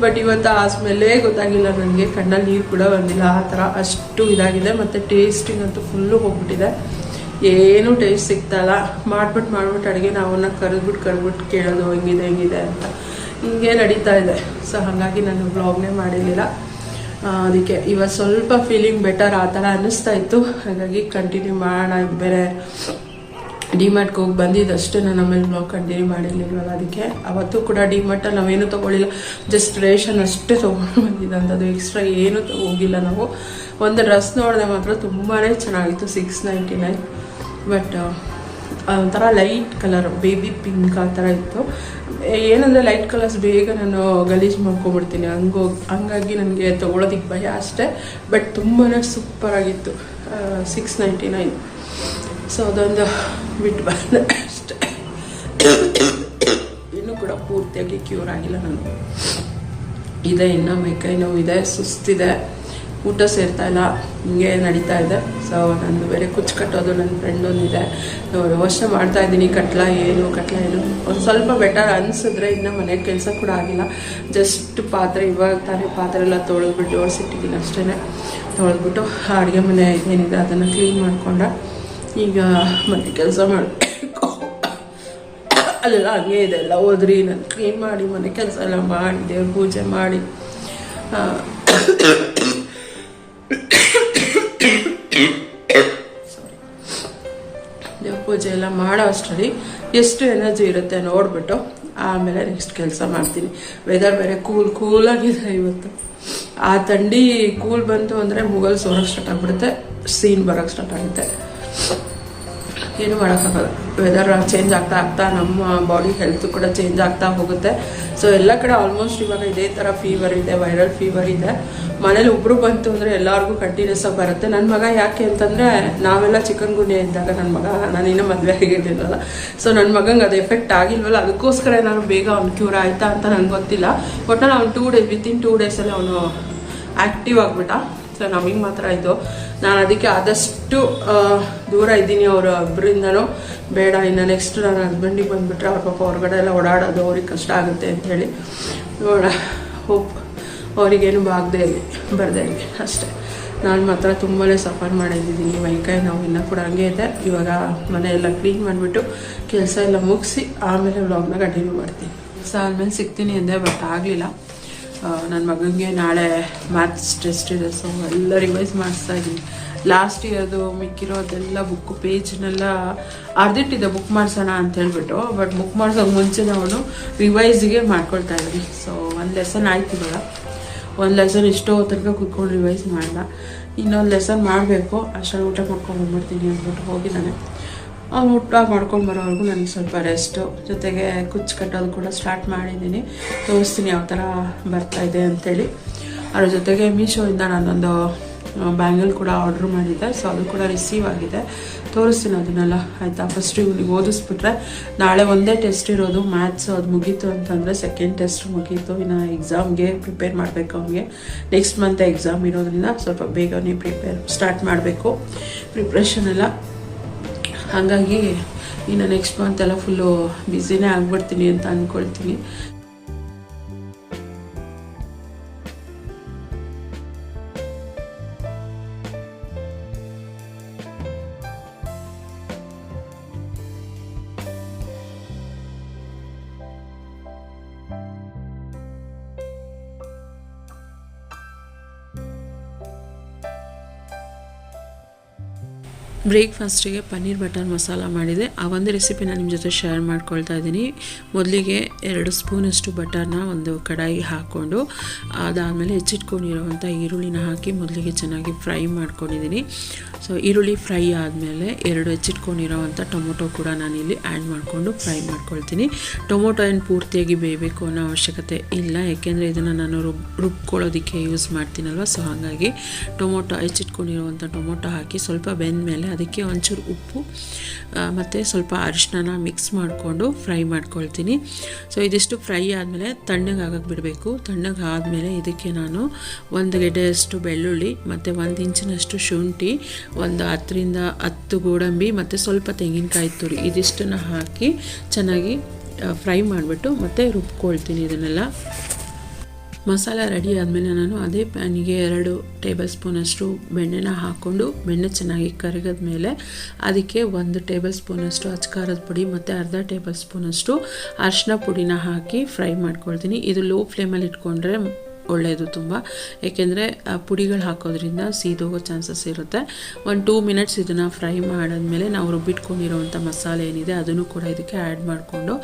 ಬಟ್ ಇವತ್ತು ಆ ಸ್ಮೆಲ್ಲೇ ಗೊತ್ತಾಗಿಲ್ಲ ನನಗೆ. ಕಣ್ಣಲ್ಲಿ ನೀರು ಕೂಡ ಬಂದಿಲ್ಲ. ಆ ಥರ ಅಷ್ಟು ಇದಾಗಿದೆ. ಮತ್ತು ಟೇಸ್ಟಿಂಗ್ ಅಂತೂ ಫುಲ್ಲು ಹೋಗ್ಬಿಟ್ಟಿದೆ. ಏನು ಟೇಸ್ಟ್ ಸಿಗ್ತಾಯಿಲ್ಲ ಮಾಡ್ಬಿಟ್ಟು ಮಾಡ್ಬಿಟ್ಟು ಅಡುಗೆ ನಾವನ್ನ ಕರೆದ್ಬಿಟ್ಟು ಕರೆದ್ಬಿಟ್ಟು ಕೇಳೋದು, ಹೆಂಗಿದೆ ಹೆಂಗಿದೆ ಅಂತ. ಹಿಂಗೆ ನಡೀತಾ ಇದೆ. ಸೊ ಹಾಗಾಗಿ ನಾನು ಬ್ಲಾಗ್ನೇ ಮಾಡಿರಲಿಲ್ಲ. ಅದಕ್ಕೆ ಇವಾಗ ಸ್ವಲ್ಪ ಫೀಲಿಂಗ್ ಬೆಟರ್ ಆ ಥರ ಅನ್ನಿಸ್ತಾ ಇತ್ತು. ಹಾಗಾಗಿ ಕಂಟಿನ್ಯೂ ಮಾಡೋಣ. ಬೇರೆ ಡಿಮಾರ್ಟ್ಗೆ ಹೋಗಿ ಬಂದಿದ್ದಷ್ಟೇ ನಾನು ಆಮೇಲೆ ಬ್ಲಾಗ್ ಕಂಟಿನ್ಯೂ ಮಾಡಿರಲಿಲ್ಲ ಅದಕ್ಕೆ. ಅವತ್ತು ಕೂಡ ಡಿಮಾರ್ಟಲ್ಲಿ ನಾವೇನು ತೊಗೊಳ್ಳಿಲ್ಲ. ಜಸ್ಟ್ ರೇಷನ್ ಅಷ್ಟೇ ತೊಗೊಂಡು ಬಂದಿದ್ದಂಥದ್ದು. ಎಕ್ಸ್ಟ್ರಾ ಏನೂ ಹೋಗಿಲ್ಲ ನಾವು. ಒಂದು ಡ್ರೆಸ್ ನೋಡಿದೆ ಮಾತ್ರ ತುಂಬಾ ಚೆನ್ನಾಗಿತ್ತು. ಸಿಕ್ಸ್ ನೈಂಟಿ ನೈನ್ ಬಟ್ ಒಂಥರ ಲೈಟ್ ಕಲರ್ ಬೇಬಿ ಪಿಂಕ್ ಆ ಥರ ಇತ್ತು. ಏನಂದರೆ ಲೈಟ್ ಕಲರ್ಸ್ ಬೇಗ ನಾನು ಗಲೀಜು ಮಾಡ್ಕೊಬಿಡ್ತೀನಿ ಹಂಗೋ, ಹಂಗಾಗಿ ನನಗೆ ತೊಗೊಳೋದಕ್ಕೆ ಭಯ ಅಷ್ಟೇ. ಬಟ್ ತುಂಬಾ ಸೂಪರಾಗಿತ್ತು ಸಿಕ್ಸ್ ನೈಂಟಿ ನೈನ್ ಸೊ ಅದೊಂದು ಬಿಟ್ಟು ಬಂದೆ ಅಷ್ಟೇ. ಇನ್ನೂ ಕೂಡ ಪೂರ್ತಿಯಾಗಿ ಕ್ಯೂರ್ ಆಗಿಲ್ಲ ನಾನು. ಇದೆ, ಇನ್ನೂ ಮೈಕೈ ನೋವು ಇದೆ, ಸುಸ್ತಿದೆ. ಊಟ ಸೇರ್ತಾ ಇಲ್ಲ, ಹಿಂಗೆ ನಡೀತಾ ಇದೆ. ಸೊ ನಾನು ಬೇರೆ ಕುಚ್ಚು ಕಟ್ಟೋದು ನನ್ನ ಫ್ರೆಂಡ್ ಒಂದಿದೆ ಯೋಚನೆ ಮಾಡ್ತಾ ಇದ್ದೀನಿ, ಕಟ್ಲ ಏನು ಕಟ್ಲ ಏನು. ಒಂದು ಸ್ವಲ್ಪ ಬೆಟರ್ ಅನಿಸಿದ್ರೆ ಇನ್ನು ಮನೆ ಕೆಲಸ ಕೂಡ ಆಗಿಲ್ಲ. ಜಸ್ಟ್ ಪಾತ್ರೆ ಇವಾಗ ತಾನೇ ಪಾತ್ರೆ ಎಲ್ಲ ತೊಳೆದ್ಬಿಟ್ಟು ಓಡಿಸಿಟ್ಟಿದ್ದೀನಿ ಅಷ್ಟೇ ತೊಳೆದ್ಬಿಟ್ಟು, ಅಡುಗೆ ಮನೆ ಏನಿದೆ ಅದನ್ನು ಕ್ಲೀನ್ ಮಾಡಿಕೊಂಡ, ಈಗ ಮನೆ ಕೆಲಸ ಮಾಡಬೇಕು. ಅಲ್ಲೆಲ್ಲ ಹಂಗೆ ಇದೆ, ಎಲ್ಲ ಹೋದ್ರಿ, ನಾನು ಕ್ಲೀನ್ ಮಾಡಿ ಮನೆ ಕೆಲಸ ಎಲ್ಲ ಮಾಡಿ, ದೇವ್ರ ಪೂಜೆ ಮಾಡಿ. ಪೂಜೆ ಎಲ್ಲ ಮಾಡೋ ಅಷ್ಟರಲ್ಲಿ ಎಷ್ಟು ಎನರ್ಜಿ ಇರುತ್ತೆ ನೋಡ್ಬಿಟ್ಟು ಆಮೇಲೆ ನೆಕ್ಸ್ಟ್ ಕೆಲಸ ಮಾಡ್ತೀನಿ. ವೆದರ್ ಬೇರೆ ಕೂಲ್ ಕೂಲಾಗಿದೆ ಇವತ್ತು. ಆ ಥಂಡಿ ಕೂಲ್ ಬಂತು ಅಂದರೆ ಮುಗಲ್ ಸೋರಕ್ಕೆ ಸ್ಟಾರ್ಟ್ ಆಗ್ಬಿಡುತ್ತೆ ಸೀನ್ ಬರೋಕ್ಕೆ ಸ್ಟಾರ್ಟ್ ಆಗುತ್ತೆ. ಏನು ಮಾಡೋಕ್ಕಾಗಲ್ಲ ವೆದರ್ ಚೇಂಜ್ ಆಗ್ತಾ ಆಗ್ತಾ ನಮ್ಮ ಬಾಡಿ ಹೆಲ್ತ್ ಕೂಡ ಚೇಂಜ್ ಆಗ್ತಾ ಹೋಗುತ್ತೆ. ಸೊ ಎಲ್ಲ ಕಡೆ ಆಲ್ಮೋಸ್ಟ್ ಇವಾಗ ಇದೇ ಥರ ಫೀವರ್ ಇದೆ ವೈರಲ್ ಫೀವರ್ ಇದೆ. ಮನೇಲಿ ಒಬ್ಬರು ಬಂತು ಅಂದರೆ ಎಲ್ಲರಿಗೂ ಕಂಟಿನ್ಯೂಸ್ ಆಗಿ ಬರುತ್ತೆ. ನನ್ನ ಮಗ ಯಾಕೆ ಅಂತಂದರೆ, ನಾವೆಲ್ಲ ಚಿಕನ್ ಗುಂಡಿ ಇದ್ದಾಗ ನನ್ನ ಮಗ, ನಾನು ಇನ್ನೂ ಮದುವೆ ಆಗಿರಲಿಲ್ಲ ಸೊ ನನ್ನ ಮಗಂಗೆ ಅದು ಎಫೆಕ್ಟ್ ಆಗಿಲ್ವಲ್ಲ? ಅದಕ್ಕೋಸ್ಕರ ಏನಾದ್ರು ಬೇಗ ಅವ್ನು ಕ್ಯೂರ್ ಆಯಿತಾ ಅಂತ ನನಗೆ ಗೊತ್ತಿಲ್ಲ. ಒಟ್ಟಲ್ಲಿ ಅವ್ನು ಟೂ ಡೇಸ್ ವಿತಿನ್ ಟೂ ಡೇಸಲ್ಲಿ ಅವನು ಆ್ಯಕ್ಟಿವ್ ಆಗಿಬಿಟ್ಟ. ಸೊ ನಮಗೆ ಮಾತ್ರ ಇದು ನಾನು ಅದಕ್ಕೆ ಆದಷ್ಟು ದೂರ ಇದ್ದೀನಿ ಅವರು ಒಬ್ಬರಿಂದನೂ ಬೇಡ, ಇನ್ನು ನೆಕ್ಸ್ಟ್ ನನ್ನ ಹಸ್ಬೆಂಡಿಗೆ ಬಂದುಬಿಟ್ರೆ ಅವ್ರ ಪಾಪ ಹೊರಗಡೆ ಎಲ್ಲ ಓಡಾಡೋದು ಅವ್ರಿಗೆ ಕಷ್ಟ ಆಗುತ್ತೆ ಅಂತ ನೋಡ ಹೋಪ್ ಅವರಿಗೇನು ಬಾಗದೆ ಇರಲಿ, ಬರದೇ ಇರಲಿ, ಅಷ್ಟೇ. ನಾನು ಮಾತ್ರ ತುಂಬಾ ಸಫರ್ ಮಾಡಿದ್ದೀನಿ ಮೈಕೈ ನಾವು ಇನ್ನೂ ಕೂಡ ಹಂಗೆ ಇದೆ. ಇವಾಗ ಮನೆಯೆಲ್ಲ ಕ್ಲೀನ್ ಮಾಡಿಬಿಟ್ಟು ಕೆಲಸ ಎಲ್ಲ ಮುಗಿಸಿ ಆಮೇಲೆ ವ್ಲಾಗ್ನ ಕಂಟಿನ್ಯೂ ಮಾಡ್ತೀನಿ. ಸೊ ಆಮೇಲೆ ಸಿಗ್ತೀನಿ ಅಂದೆ ಬಟ್ ಆಗಲಿಲ್ಲ. ನನ್ನ ಮಗನಿಗೆ ನಾಳೆ ಮ್ಯಾಥ್ಸ್ ಟೆಸ್ಟ್ ಇದೆ ಸೊ ಎಲ್ಲ ರಿವೈಸ್ ಮಾಡಿಸ್ತಾ ಇದ್ದೀನಿ. ಲಾಸ್ಟ್ ಇಯರ್ದು ಮಿಕ್ಕಿರೋದೆಲ್ಲ ಬುಕ್ ಪೇಜ್ನೆಲ್ಲ ಅರ್ಧಿಟ್ಟಿದ್ದೆ ಬುಕ್ ಮಾಡಿಸೋಣ ಅಂತ ಹೇಳ್ಬಿಟ್ಟು ಬಟ್ ಬುಕ್ ಮಾಡ್ಸೋಕೆ ಮುಂಚೆ ನಾವು ರಿವೈಸ್ಗೆ ಮಾಡ್ಕೊಳ್ತಾ ಇದ್ದೀನಿ ಸೊ ಒಂದು ಲೆಸನ್ ಆಯ್ತು ಇವಾಗ. ಒಂದು ಲೆಸನ್ ಇಷ್ಟೋ ತನಕ ಕುತ್ಕೊಂಡು ರಿವೈಸ್ ಮಾಡಲ್ಲ ಇನ್ನೊಂದು ಲೆಸನ್ ಮಾಡಬೇಕು, ಅಷ್ಟರಲ್ಲಿ ಊಟ ಮಾಡ್ಕೊಂಡು ಬಂದ್ಬಿಡ್ತೀನಿ ಅಂದ್ಬಿಟ್ಟು ಹೋಗಿದ್ದಾನೆ ಅವ್ನು ಊಟ ಮಾಡ್ಕೊಂಡು ಬರೋವರೆಗೂ ನನಗೆ ಸ್ವಲ್ಪ ರೆಸ್ಟು ಜೊತೆಗೆ ಕುಚ್ಚು ಕಟ್ಟೋದು ಕೂಡ ಸ್ಟಾರ್ಟ್ ಮಾಡಿದ್ದೀನಿ ತೋರಿಸ್ತೀನಿ ಯಾವ ಥರ ಬರ್ತಾ ಇದೆ ಅಂತೇಳಿ. ಅದ್ರ ಜೊತೆಗೆ ಮೀಶೋಯಿಂದ ನಾನೊಂದು ಬ್ಯಾಂಗಲ್ ಕೂಡ ಆರ್ಡ್ರ್ ಮಾಡಿದ್ದೆ. ಸೊ ಅದು ಕೂಡ ರಿಸೀವ್ ಆಗಿದೆ. ತೋರಿಸ್ತೀನಿ ಅದನ್ನೆಲ್ಲ, ಆಯಿತಾ? ಫಸ್ಟ್ ಇವ್ನಿಗೆ ಓದಿಸ್ಬಿಟ್ರೆ ನಾಳೆ ಒಂದೇ ಟೆಸ್ಟ್ ಇರೋದು. ಮ್ಯಾಥ್ಸ್ ಅದು ಮುಗೀತು ಅಂತಂದರೆ ಸೆಕೆಂಡ್ ಟೆಸ್ಟ್ ಮುಗೀತು. ಇನ್ನು ಎಕ್ಸಾಮ್ಗೆ ಪ್ರಿಪೇರ್ ಮಾಡಬೇಕು ಅವನಿಗೆ. ನೆಕ್ಸ್ಟ್ ಮಂತ್ ಎಕ್ಸಾಮ್ ಇರೋದ್ರಿಂದ ಸ್ವಲ್ಪ ಬೇಗನೆ ಪ್ರಿಪೇರ್ ಸ್ಟಾರ್ಟ್ ಮಾಡಬೇಕು. ಪ್ರಿಪ್ರೇಷನ್ ಎಲ್ಲ ಹಾಗಾಗಿ ಇನ್ನು ನೆಕ್ಸ್ಟ್ ಮಂತ್ ಎಲ್ಲ ಫುಲ್ಲು ಬ್ಯುಸಿನೇ ಆಗ್ಬಿಡ್ತೀನಿ ಅಂತ ಅಂದ್ಕೊಳ್ತೀನಿ ಬ್ರೇಕ್ಫಾಸ್ಟಿಗೆ ಪನ್ನೀರ್ ಬಟರ್ ಮಸಾಲ ಮಾಡಿದೆ. ಆ ಒಂದು ರೆಸಿಪಿನ ನಿಮ್ಮ ಜೊತೆ ಶೇರ್ ಮಾಡ್ಕೊಳ್ತಾ ಇದ್ದೀನಿ. ಮೊದಲಿಗೆ ಎರಡು ಸ್ಪೂನಷ್ಟು ಬಟರ್ನ ಒಂದು ಕಡಾಯಿ ಹಾಕ್ಕೊಂಡು, ಅದಾದಮೇಲೆ ಹೆಚ್ಚಿಟ್ಕೊಂಡಿರೋವಂಥ ಈರುಳ್ಳಿನ ಹಾಕಿ ಮೊದಲಿಗೆ ಚೆನ್ನಾಗಿ ಫ್ರೈ ಮಾಡ್ಕೊಂಡಿದ್ದೀನಿ. ಸೊ ಈರುಳ್ಳಿ ಫ್ರೈ ಆದಮೇಲೆ ಎರಡು ಹೆಚ್ಚಿಟ್ಕೊಂಡಿರೋವಂಥ ಟೊಮೊಟೊ ಕೂಡ ನಾನಿಲ್ಲಿ ಆ್ಯಡ್ ಮಾಡಿಕೊಂಡು ಫ್ರೈ ಮಾಡ್ಕೊಳ್ತೀನಿ. ಟೊಮೊಟೊ ಏನು ಪೂರ್ತಿಯಾಗಿ ಬೇಯಬೇಕು ಅನ್ನೋ ಅವಶ್ಯಕತೆ ಇಲ್ಲ. ಯಾಕೆಂದರೆ ಇದನ್ನು ನಾನು ರುಬ್, ರುಬ್ಕೊಳ್ಳೋದಕ್ಕೆ ಯೂಸ್ ಮಾಡ್ತೀನಲ್ವ? ಸೊ ಹಾಗಾಗಿ ಟೊಮೊಟೊ, ಹೆಚ್ಚಿಟ್ಕೊಂಡಿರುವಂಥ ಟೊಮೊಟೊ ಹಾಕಿ ಸ್ವಲ್ಪ ಬೆಂದ ಮೇಲೆ ಅದಕ್ಕೆ ಒಂಚೂರು ಉಪ್ಪು ಮತ್ತು ಸ್ವಲ್ಪ ಅರಿಶಿನ ಮಿಕ್ಸ್ ಮಾಡಿಕೊಂಡು ಫ್ರೈ ಮಾಡ್ಕೊಳ್ತೀನಿ. ಸೊ ಇದಿಷ್ಟು ಫ್ರೈ ಆದಮೇಲೆ ತಣ್ಣಗೆ ಆಗಕ್ಕೆ ಬಿಡಬೇಕು. ತಣ್ಣಗೆ ಆದಮೇಲೆ ಇದಕ್ಕೆ ನಾನು ಒಂದು ಗೆಡ್ಡೆಯಷ್ಟು ಬೆಳ್ಳುಳ್ಳಿ, ಮತ್ತು ಒಂದು ಇಂಚಿನಷ್ಟು ಶುಂಠಿ, ಒಂದು ಹತ್ತರಿಂದ ಹತ್ತು ಗೋಡಂಬಿ, ಮತ್ತು ಸ್ವಲ್ಪ ತೆಂಗಿನಕಾಯಿ ತುರಿ ಇದಿಷ್ಟನ್ನು ಹಾಕಿ ಚೆನ್ನಾಗಿ ಫ್ರೈ ಮಾಡಿಬಿಟ್ಟು ಮತ್ತೆ ರುಬ್ಕೊಳ್ತೀನಿ ಇದನ್ನೆಲ್ಲ. ಮಸಾಲ ರೆಡಿ ಆದಮೇಲೆ ನಾನು ಅದೇ ಪ್ಯಾನಿಗೆ ಎರಡು ಟೇಬಲ್ ಸ್ಪೂನಷ್ಟು ಬೆಣ್ಣೆನ ಹಾಕ್ಕೊಂಡು ಬೆಣ್ಣೆ ಚೆನ್ನಾಗಿ ಕರಗದ ಮೇಲೆ ಅದಕ್ಕೆ ಒಂದು ಟೇಬಲ್ ಸ್ಪೂನಷ್ಟು ಅಚ್ಕಾರದ ಪುಡಿ ಮತ್ತು ಅರ್ಧ ಟೇಬಲ್ ಸ್ಪೂನಷ್ಟು ಅರಿಶಿನ ಪುಡಿನ ಹಾಕಿ ಫ್ರೈ ಮಾಡ್ಕೊಳ್ತೀನಿ. ಇದು ಲೋ ಫ್ಲೇಮಲ್ಲಿ ಇಟ್ಕೊಂಡ್ರೆ ಒಳ್ಳೆಯದು ತುಂಬ. ಏಕೆಂದರೆ ಪುಡಿಗಳು ಹಾಕೋದ್ರಿಂದ ಸೀದೋಗೋ ಚಾನ್ಸಸ್ ಇರುತ್ತೆ. ಒಂದು ಟೂ ಮಿನಿಟ್ಸ್ ಇದನ್ನು ಫ್ರೈ ಮಾಡಿದ್ಮೇಲೆ ನಾವು ರುಬ್ಬಿಟ್ಕೊಂಡಿರೋವಂಥ ಮಸಾಲೆ ಏನಿದೆ, ಅದನ್ನು ಕೂಡ ಇದಕ್ಕೆ ಆ್ಯಡ್ ಮಾಡಿಕೊಂಡು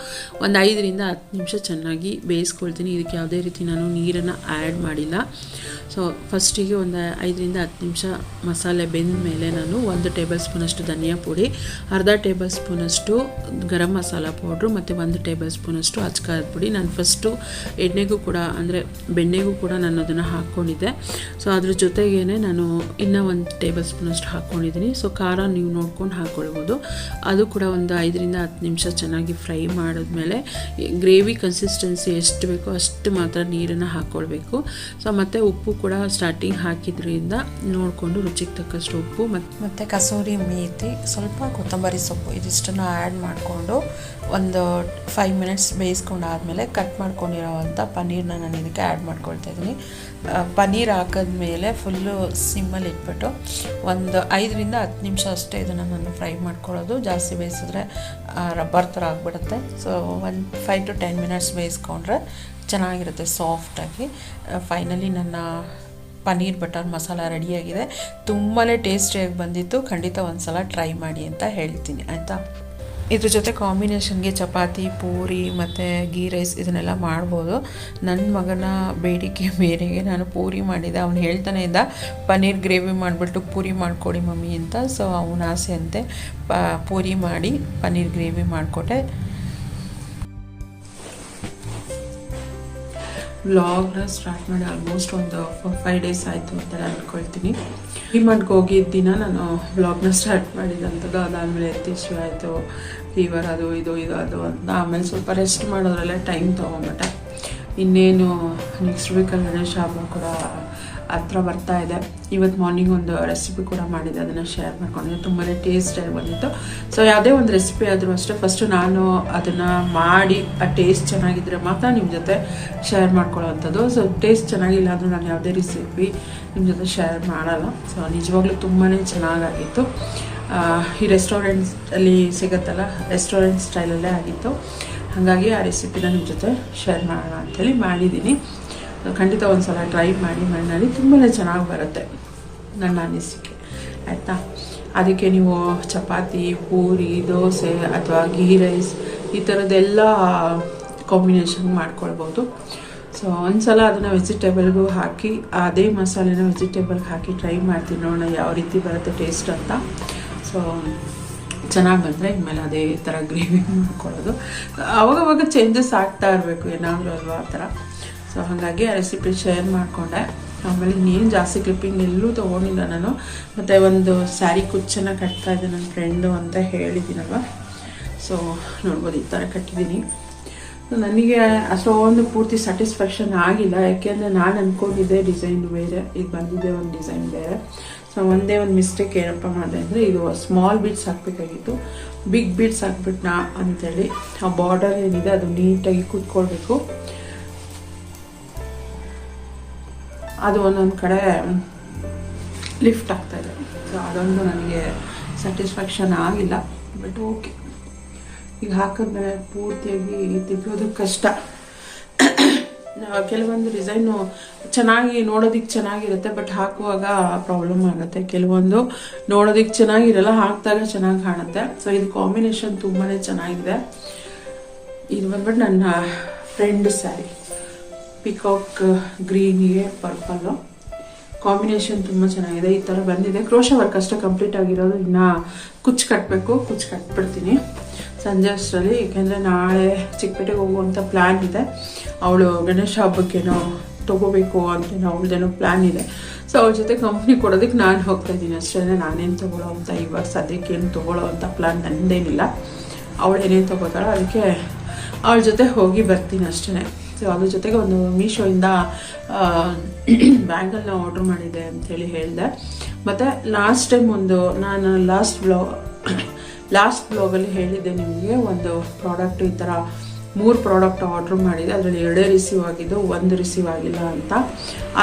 ಒಂದು ಐದರಿಂದ ಹತ್ತು ನಿಮಿಷ ಚೆನ್ನಾಗಿ ಬೇಯಿಸ್ಕೊಳ್ತೀನಿ. ಇದಕ್ಕೆ ಯಾವುದೇ ರೀತಿ ನಾನು ನೀರನ್ನು ಆ್ಯಡ್ ಮಾಡಿಲ್ಲ. ಸೊ ಫಸ್ಟಿಗೆ ಒಂದು ಐದರಿಂದ ಹತ್ತು ನಿಮಿಷ ಮಸಾಲೆ ಬೆಂದ ಮೇಲೆ ನಾನು ಒಂದು ಟೇಬಲ್ ಸ್ಪೂನಷ್ಟು ಧನಿಯಾ ಪುಡಿ, ಅರ್ಧ ಟೇಬಲ್ ಸ್ಪೂನಷ್ಟು ಗರಂ ಮಸಾಲ ಪೌಡ್ರು ಮತ್ತು ಒಂದು ಟೇಬಲ್ ಸ್ಪೂನಷ್ಟು ಅಚ್ಕಾರದ ಪುಡಿ. ನಾನು ಫಸ್ಟು ಎಣ್ಣೆಗೂ ಕೂಡ, ಅಂದರೆ ಬೆಣ್ಣೆಗೂ ಕೂಡ ನಾನು ಅದನ್ನು ಹಾಕ್ಕೊಂಡಿದ್ದೆ ಸೊ ಅದ್ರ ಜೊತೆಗೇ ನಾನು ಇನ್ನೂ ಒಂದು ಟೇಬಲ್ ಸ್ಪೂನಷ್ಟು ಹಾಕ್ಕೊಂಡಿದ್ದೀನಿ ಸೊ ಖಾರ ನೀವು ನೋಡ್ಕೊಂಡು ಹಾಕ್ಕೊಳ್ಬೋದು ಅದು ಕೂಡ ಒಂದು ಐದರಿಂದ ಹತ್ತು ನಿಮಿಷ ಚೆನ್ನಾಗಿ ಫ್ರೈ ಮಾಡಿದ್ಮೇಲೆ ಗ್ರೇವಿ ಕನ್ಸಿಸ್ಟೆನ್ಸಿ ಎಷ್ಟು ಬೇಕೋ ಅಷ್ಟು ಮಾತ್ರ ನೀರನ್ನು ಹಾಕ್ಕೊಳ್ಬೇಕು ಸೊ ಮತ್ತು ಉಪ್ಪು ಕೂಡ ಸ್ಟಾರ್ಟಿಂಗ್ ಹಾಕಿದ್ರಿಂದ ನೋಡಿಕೊಂಡು ರುಚಿಗೆ ತಕ್ಕಷ್ಟು ಉಪ್ಪು ಮತ್ತು ಕಸೂರಿ ಮೇಥಿ ಸ್ವಲ್ಪ ಕೊತ್ತಂಬರಿ ಸೊಪ್ಪು ಇದಿಷ್ಟನ್ನು ಆ್ಯಡ್ ಮಾಡಿಕೊಂಡು ಒಂದು ಫೈವ್ ಮಿನಿಟ್ಸ್ ಬೇಯಿಸ್ಕೊಂಡಾದ್ಮೇಲೆ ಕಟ್ ಮಾಡ್ಕೊಂಡಿರೋವಂಥ ಪನ್ನೀರ್ನ ನಾನು ಇದಕ್ಕೆ ಆ್ಯಡ್ ಮಾಡ್ಕೊಳ್ತಾ ಆ, ಪನ್ನೀರ್ ಹಾಕಿದ್ಮೇಲೆ ಫುಲ್ಲು ಸಿಮ್ಮಲ್ಲಿ ಇಟ್ಬಿಟ್ಟು ಒಂದು ಐದರಿಂದ ಹತ್ತು ನಿಮಿಷ ಅಷ್ಟೇ ಇದನ್ನು ನಾನು ಫ್ರೈ ಮಾಡ್ಕೊಳ್ಳೋದು. ಜಾಸ್ತಿ ಬೇಯಿಸಿದ್ರೆ ರಬ್ಬರ್ ಥರ ಆಗಿಬಿಡುತ್ತೆ. ಸೊ ಒಂದು ಫೈವ್ ಟು ಟೆನ್ ಮಿನಿಟ್ಸ್ ಬೇಯಿಸ್ಕೊಂಡ್ರೆ ಚೆನ್ನಾಗಿರುತ್ತೆ ಸಾಫ್ಟಾಗಿ ಫೈನಲಿ ನನ್ನ ಪನ್ನೀರ್ ಬಟರ್ ಮಸಾಲ ರೆಡಿಯಾಗಿದೆ. ತುಂಬಾ ಟೇಸ್ಟಿಯಾಗಿ ಬಂದಿತ್ತು. ಖಂಡಿತ ಒಂದು ಸಲ ಟ್ರೈ ಮಾಡಿ ಅಂತ ಹೇಳ್ತೀನಿ. ಆಯಿತಾ? ಇದ್ರ ಜೊತೆ ಕಾಂಬಿನೇಷನ್ಗೆ ಚಪಾತಿ, ಪೂರಿ ಮತ್ತು ಗೀ ರೈಸ್ ಇದನ್ನೆಲ್ಲ ಮಾಡ್ಬೋದು. ನನ್ನ ಮಗನ ಬೇಡಿಕೆ ಮೇರೆಗೆ ನಾನು ಪೂರಿ ಮಾಡಿದ್ದೆ ಅವನು ಹೇಳ್ತಾನೆ ಇದ್ದ, ಪನ್ನೀರ್ ಗ್ರೇವಿ ಮಾಡಿಬಿಟ್ಟು ಪೂರಿ ಮಾಡಿಕೊಡಿ ಮಮ್ಮಿ ಅಂತ. ಸೊ ಅವನ ಆಸೆ ಅಂತೆ ಪೂರಿ ಮಾಡಿ ಪನ್ನೀರ್ ಗ್ರೇವಿ ಮಾಡಿಕೊಟ್ಟೆ. ವ್ಲಾಗ್ನ ಸ್ಟಾರ್ಟ್ ಮಾಡಿ ಆಲ್ಮೋಸ್ಟ್ ಒಂದು ಫೋರ್ ಫೈವ್ ಡೇಸ್ ಆಯಿತು ಅಂತ ನಾನು ಅನ್ಕೊಳ್ತೀನಿ. ಡಿಮಾರ್ಟ್ಗೆ ಹೋಗಿದ್ದ ದಿನ ನಾನು ವ್ಲಾಗ್ನ ಸ್ಟಾರ್ಟ್ ಮಾಡಿದಂಥದ್ದು ಅದಾದಮೇಲೆ ಎತ್ತಿಶ್ಯೂ ಆಯಿತು. ಫೀವರ್ ಅದು, ಇದು ಇದು, ಅದು ಅಂತ. ಆಮೇಲೆ ಸ್ವಲ್ಪ ರೆಸ್ಟ್ ಮಾಡೋದ್ರಲ್ಲೇ ಟೈಮ್ ತೊಗೊಂಬಿಟ್ಟೆ ಇನ್ನೇನು ನೆಕ್ಸ್ಟ್ ವೀಕಲ್ಲಿ ಗಣೇಶ ಹಬ್ಬ ಕೂಡ ಹತ್ರ ಬರ್ತಾ ಇದೆ. ಇವತ್ತು ಮಾರ್ನಿಂಗ್ ಒಂದು ರೆಸಿಪಿ ಕೂಡ ಮಾಡಿದ್ದೆ. ಅದನ್ನು ಶೇರ್ ಮಾಡ್ಕೊಂಡಿದ್ದೆ ತುಂಬಾ ಟೇಸ್ಟಾಗಿ ಬಂದಿತ್ತು. ಸೊ ಯಾವುದೇ ಒಂದು ರೆಸಿಪಿ ಆದರೂ ಅಷ್ಟೇ ಫಸ್ಟು ನಾನು ಅದನ್ನು ಮಾಡಿ, ಆ ಟೇಸ್ಟ್ ಚೆನ್ನಾಗಿದ್ದರೆ ಮಾತ್ರ ನಿಮ್ಮ ಜೊತೆ ಶೇರ್ ಮಾಡ್ಕೊಳ್ಳೋವಂಥದ್ದು. ಸೊ ಟೇಸ್ಟ್ ಚೆನ್ನಾಗಿಲ್ಲ ಅಂದರೂ ನಾನು ಯಾವುದೇ ರೆಸಿಪಿ ನಿಮ್ಮ ಜೊತೆ ಶೇರ್ ಮಾಡಲ್ಲ. ಸೊ ನಿಜವಾಗ್ಲೂ ತುಂಬಾ ಚೆನ್ನಾಗಾಗಿತ್ತು. ಈ ರೆಸ್ಟೋರೆಂಟ್ಸಲ್ಲಿ ಸಿಗುತ್ತಲ್ಲ ರೆಸ್ಟೋರೆಂಟ್ ಸ್ಟೈಲಲ್ಲೇ ಆಗಿತ್ತು. ಹಾಗಾಗಿ ಆ ರೆಸಿಪಿನ ನಿಮ್ಮ ಜೊತೆ ಶೇರ್ ಮಾಡೋಣ ಅಂಥೇಳಿ ಮಾಡಿದ್ದೀನಿ. ಖಂಡಿತ ಒಂದು ಸಲ ಟ್ರೈ ಮಾಡಿ ಮಾಡಿ ತುಂಬಾ ಚೆನ್ನಾಗಿ ಬರುತ್ತೆ ನನ್ನ ಅನಿಸಿಕೆ, ಆಯಿತಾ? ಅದಕ್ಕೆ ನೀವು ಚಪಾತಿ, ಪೂರಿ, ದೋಸೆ ಅಥವಾ ಗೀ ರೈಸ್ ಈ ಥರದ್ದೆಲ್ಲ ಕಾಂಬಿನೇಷನ್ ಮಾಡ್ಕೊಳ್ಬೋದು. ಸೊ ಒಂದ್ಸಲ ಅದನ್ನು ವೆಜಿಟೇಬಲ್ಗೂ ಹಾಕಿ, ಅದೇ ಮಸಾಲೆನ ವೆಜಿಟೇಬಲ್ಗೆ ಹಾಕಿ ಟ್ರೈ ಮಾಡ್ತೀನಿ ನೋಡೋಣ ಯಾವ ರೀತಿ ಬರುತ್ತೆ ಟೇಸ್ಟ್ ಅಂತ. ಸೊ ಚೆನ್ನಾಗಿ ಬಂದರೆ ಇನ್ಮೇಲೆ ಅದೇ ಥರ ಗ್ರೇವಿ ಮಾಡ್ಕೊಳ್ಳೋದು. ಅವಾಗವಾಗ ಚೇಂಜಸ್ ಆಗ್ತಾ ಇರಬೇಕು ಏನಾದರೂ ಅಲ್ವಾ ಆ ಥರ ಸೊ ಹಾಗಾಗಿ ಆ ರೆಸಿಪಿ ಶೇರ್ ಮಾಡಿಕೊಂಡೆ. ಆಮೇಲೆ ಇನ್ನೇನು ಜಾಸ್ತಿ ಕ್ಲಿಪ್ಪಿಂಗ್ ಎಲ್ಲೂ ತೊಗೊಂಡಿಲ್ಲ ನಾನು. ಮತ್ತು ಒಂದು ಸ್ಯಾರಿ ಕುಚ್ಚನ್ನು ಕಟ್ತಾ ಇದ್ದೆ ನನ್ನ ಫ್ರೆಂಡು ಅಂತ ಹೇಳಿದ್ದೀನಲ್ವ ಸೊ ನೋಡ್ಬೋದು ಈ ಥರ ಕಟ್ಟಿದ್ದೀನಿ. ನನಗೆ ಅಷ್ಟೊಂದು ಪೂರ್ತಿ ಸ್ಯಾಟಿಸ್ಫ್ಯಾಕ್ಷನ್ ಆಗಿಲ್ಲ. ಯಾಕೆಂದರೆ ನಾನು ಅಂದ್ಕೊಂಡಿದ್ದೆ ಡಿಸೈನ್ ಬೇರೆ, ಈಗ ಬಂದಿದೆ ಒಂದು ಡಿಸೈನ್ ಬೇರೆ. ಸೊ ಒಂದೇ ಒಂದು ಮಿಸ್ಟೇಕ್ ಏನಪ್ಪ ಮಾಡಿದೆ ಅಂದರೆ ಇದು ಸ್ಮಾಲ್ ಬೀಡ್ಸ್ ಹಾಕಬೇಕಾಗಿತ್ತು. ಬಿಗ್ ಬೀಡ್ಸ್ ಹಾಕ್ಬಿಟ್ನಾ ಅಂಥೇಳಿ ಆ ಬಾರ್ಡರ್ ಏನಿದೆ ಅದು ನೀಟಾಗಿ ಕೂತ್ಕೊಳ್ಬೇಕು. ಅದು ಒಂದೊಂದು ಕಡೆ ಲಿಫ್ಟ್ ಆಗ್ತಾ ಇದೆ. ಸೊ ಅದೊಂದು ನನಗೆ ಸ್ಯಾಟಿಸ್ಫ್ಯಾಕ್ಷನ್ ಆಗಿಲ್ಲ ಬಟ್ ಓಕೆ ಈಗ ಹಾಕಿದ್ಮೇಲೆ ಪೂರ್ತಿಯಾಗಿ ತಿಪ್ಪೋದು ಕಷ್ಟ. ಕೆಲವೊಂದು ಡಿಸೈನು ಚೆನ್ನಾಗಿ ನೋಡೋದಿಕ್ಕೆ ಚೆನ್ನಾಗಿರುತ್ತೆ ಬಟ್ ಹಾಕುವಾಗ ಪ್ರಾಬ್ಲಮ್ ಆಗುತ್ತೆ. ಕೆಲವೊಂದು ನೋಡೋದಿಕ್ಕೆ ಚೆನ್ನಾಗಿರಲ್ಲ, ಹಾಕಿದಾಗ ಚೆನ್ನಾಗಿ ಕಾಣುತ್ತೆ. ಸೊ ಇದು ಕಾಂಬಿನೇಷನ್ ತುಂಬಾ ಚೆನ್ನಾಗಿದೆ. ಇದು ಬಂದ್ಬಿಟ್ಟು ನನ್ನ ಫ್ರೆಂಡ್ ಸ್ಯಾರಿ ಪಿಕಾಕ್ ಗ್ರೀನಿಗೆ ಪರ್ಪಲ್ಲು ಕಾಂಬಿನೇಷನ್ ತುಂಬ ಚೆನ್ನಾಗಿದೆ. ಈ ಥರ ಬಂದಿದೆ. ಕ್ರೋಶ ವರ್ಕ್ ಅಷ್ಟೇ ಕಂಪ್ಲೀಟ್ ಆಗಿರೋದು. ಇನ್ನು ಕುಚ್ಚು ಕಟ್ಟಬೇಕು ಕುಚ್ಚು ಕಟ್ಬಿಡ್ತೀನಿ. ಸಂಜೆ ಅಷ್ಟರಲ್ಲಿ. ಏಕೆಂದರೆ ನಾಳೆ ಚಿಕ್ಕಪೇಟೆಗೆ ಹೋಗುವಂಥ ಪ್ಲ್ಯಾನ್ ಇದೆ. ಅವಳು ಗಣೇಶ ಹಬ್ಬಕ್ಕೇನೋ ತೊಗೋಬೇಕು ಅಂತೇನೋ ಅವಳದೇನೋ ಪ್ಲ್ಯಾನ್ ಇದೆ. ಸೊ ಅವ್ರ ಜೊತೆ ಕಂಪ್ನಿ ಕೊಡೋದಕ್ಕೆ ನಾನು ಹೋಗ್ತಾ ಇದ್ದೀನಿ. ಅಷ್ಟೇ ನಾನೇನು ತೊಗೊಳ್ಳೋ ಅಂತ ಇವಾಗ ಸದ್ಯಕ್ಕೆ ಏನು ತೊಗೊಳ್ಳೋ ಅಂತ ಪ್ಲ್ಯಾನ್ ನನ್ನದೇನಿಲ್ಲ ಅವಳು ಏನೇನು ತೊಗೋತಾಳೋ ಅದಕ್ಕೆ ಅವಳ ಜೊತೆ ಹೋಗಿ ಬರ್ತೀನಿ ಅಷ್ಟೇ ಸೊ ಅದ್ರ ಜೊತೆಗೆ ಒಂದು ಮೀಶೋಯಿಂದ ಬ್ಯಾಂಗಲ್ನ ಆರ್ಡ್ರ್ ಮಾಡಿದೆ ಅಂಥೇಳಿ ಹೇಳಿದೆ. ಮತ್ತು ಲಾಸ್ಟ್ ಟೈಮ್ ಒಂದು ನಾನು ಲಾಸ್ಟ್ ಬ್ಲಾಗ್ ಲಾಸ್ಟ್ ಬ್ಲಾಗಲ್ಲಿ ಹೇಳಿದ್ದೆ ನಿಮಗೆ, ಒಂದು ಪ್ರಾಡಕ್ಟ್ ಈ ಥರ ಮೂರು ಪ್ರಾಡಕ್ಟ್ ಆರ್ಡ್ರ್ ಮಾಡಿದೆ ಅದರಲ್ಲಿ ಎರಡೇ ರಿಸೀವ್ ಆಗಿದ್ದು, ಒಂದು ರಿಸೀವ್ ಆಗಿಲ್ಲ ಅಂತ.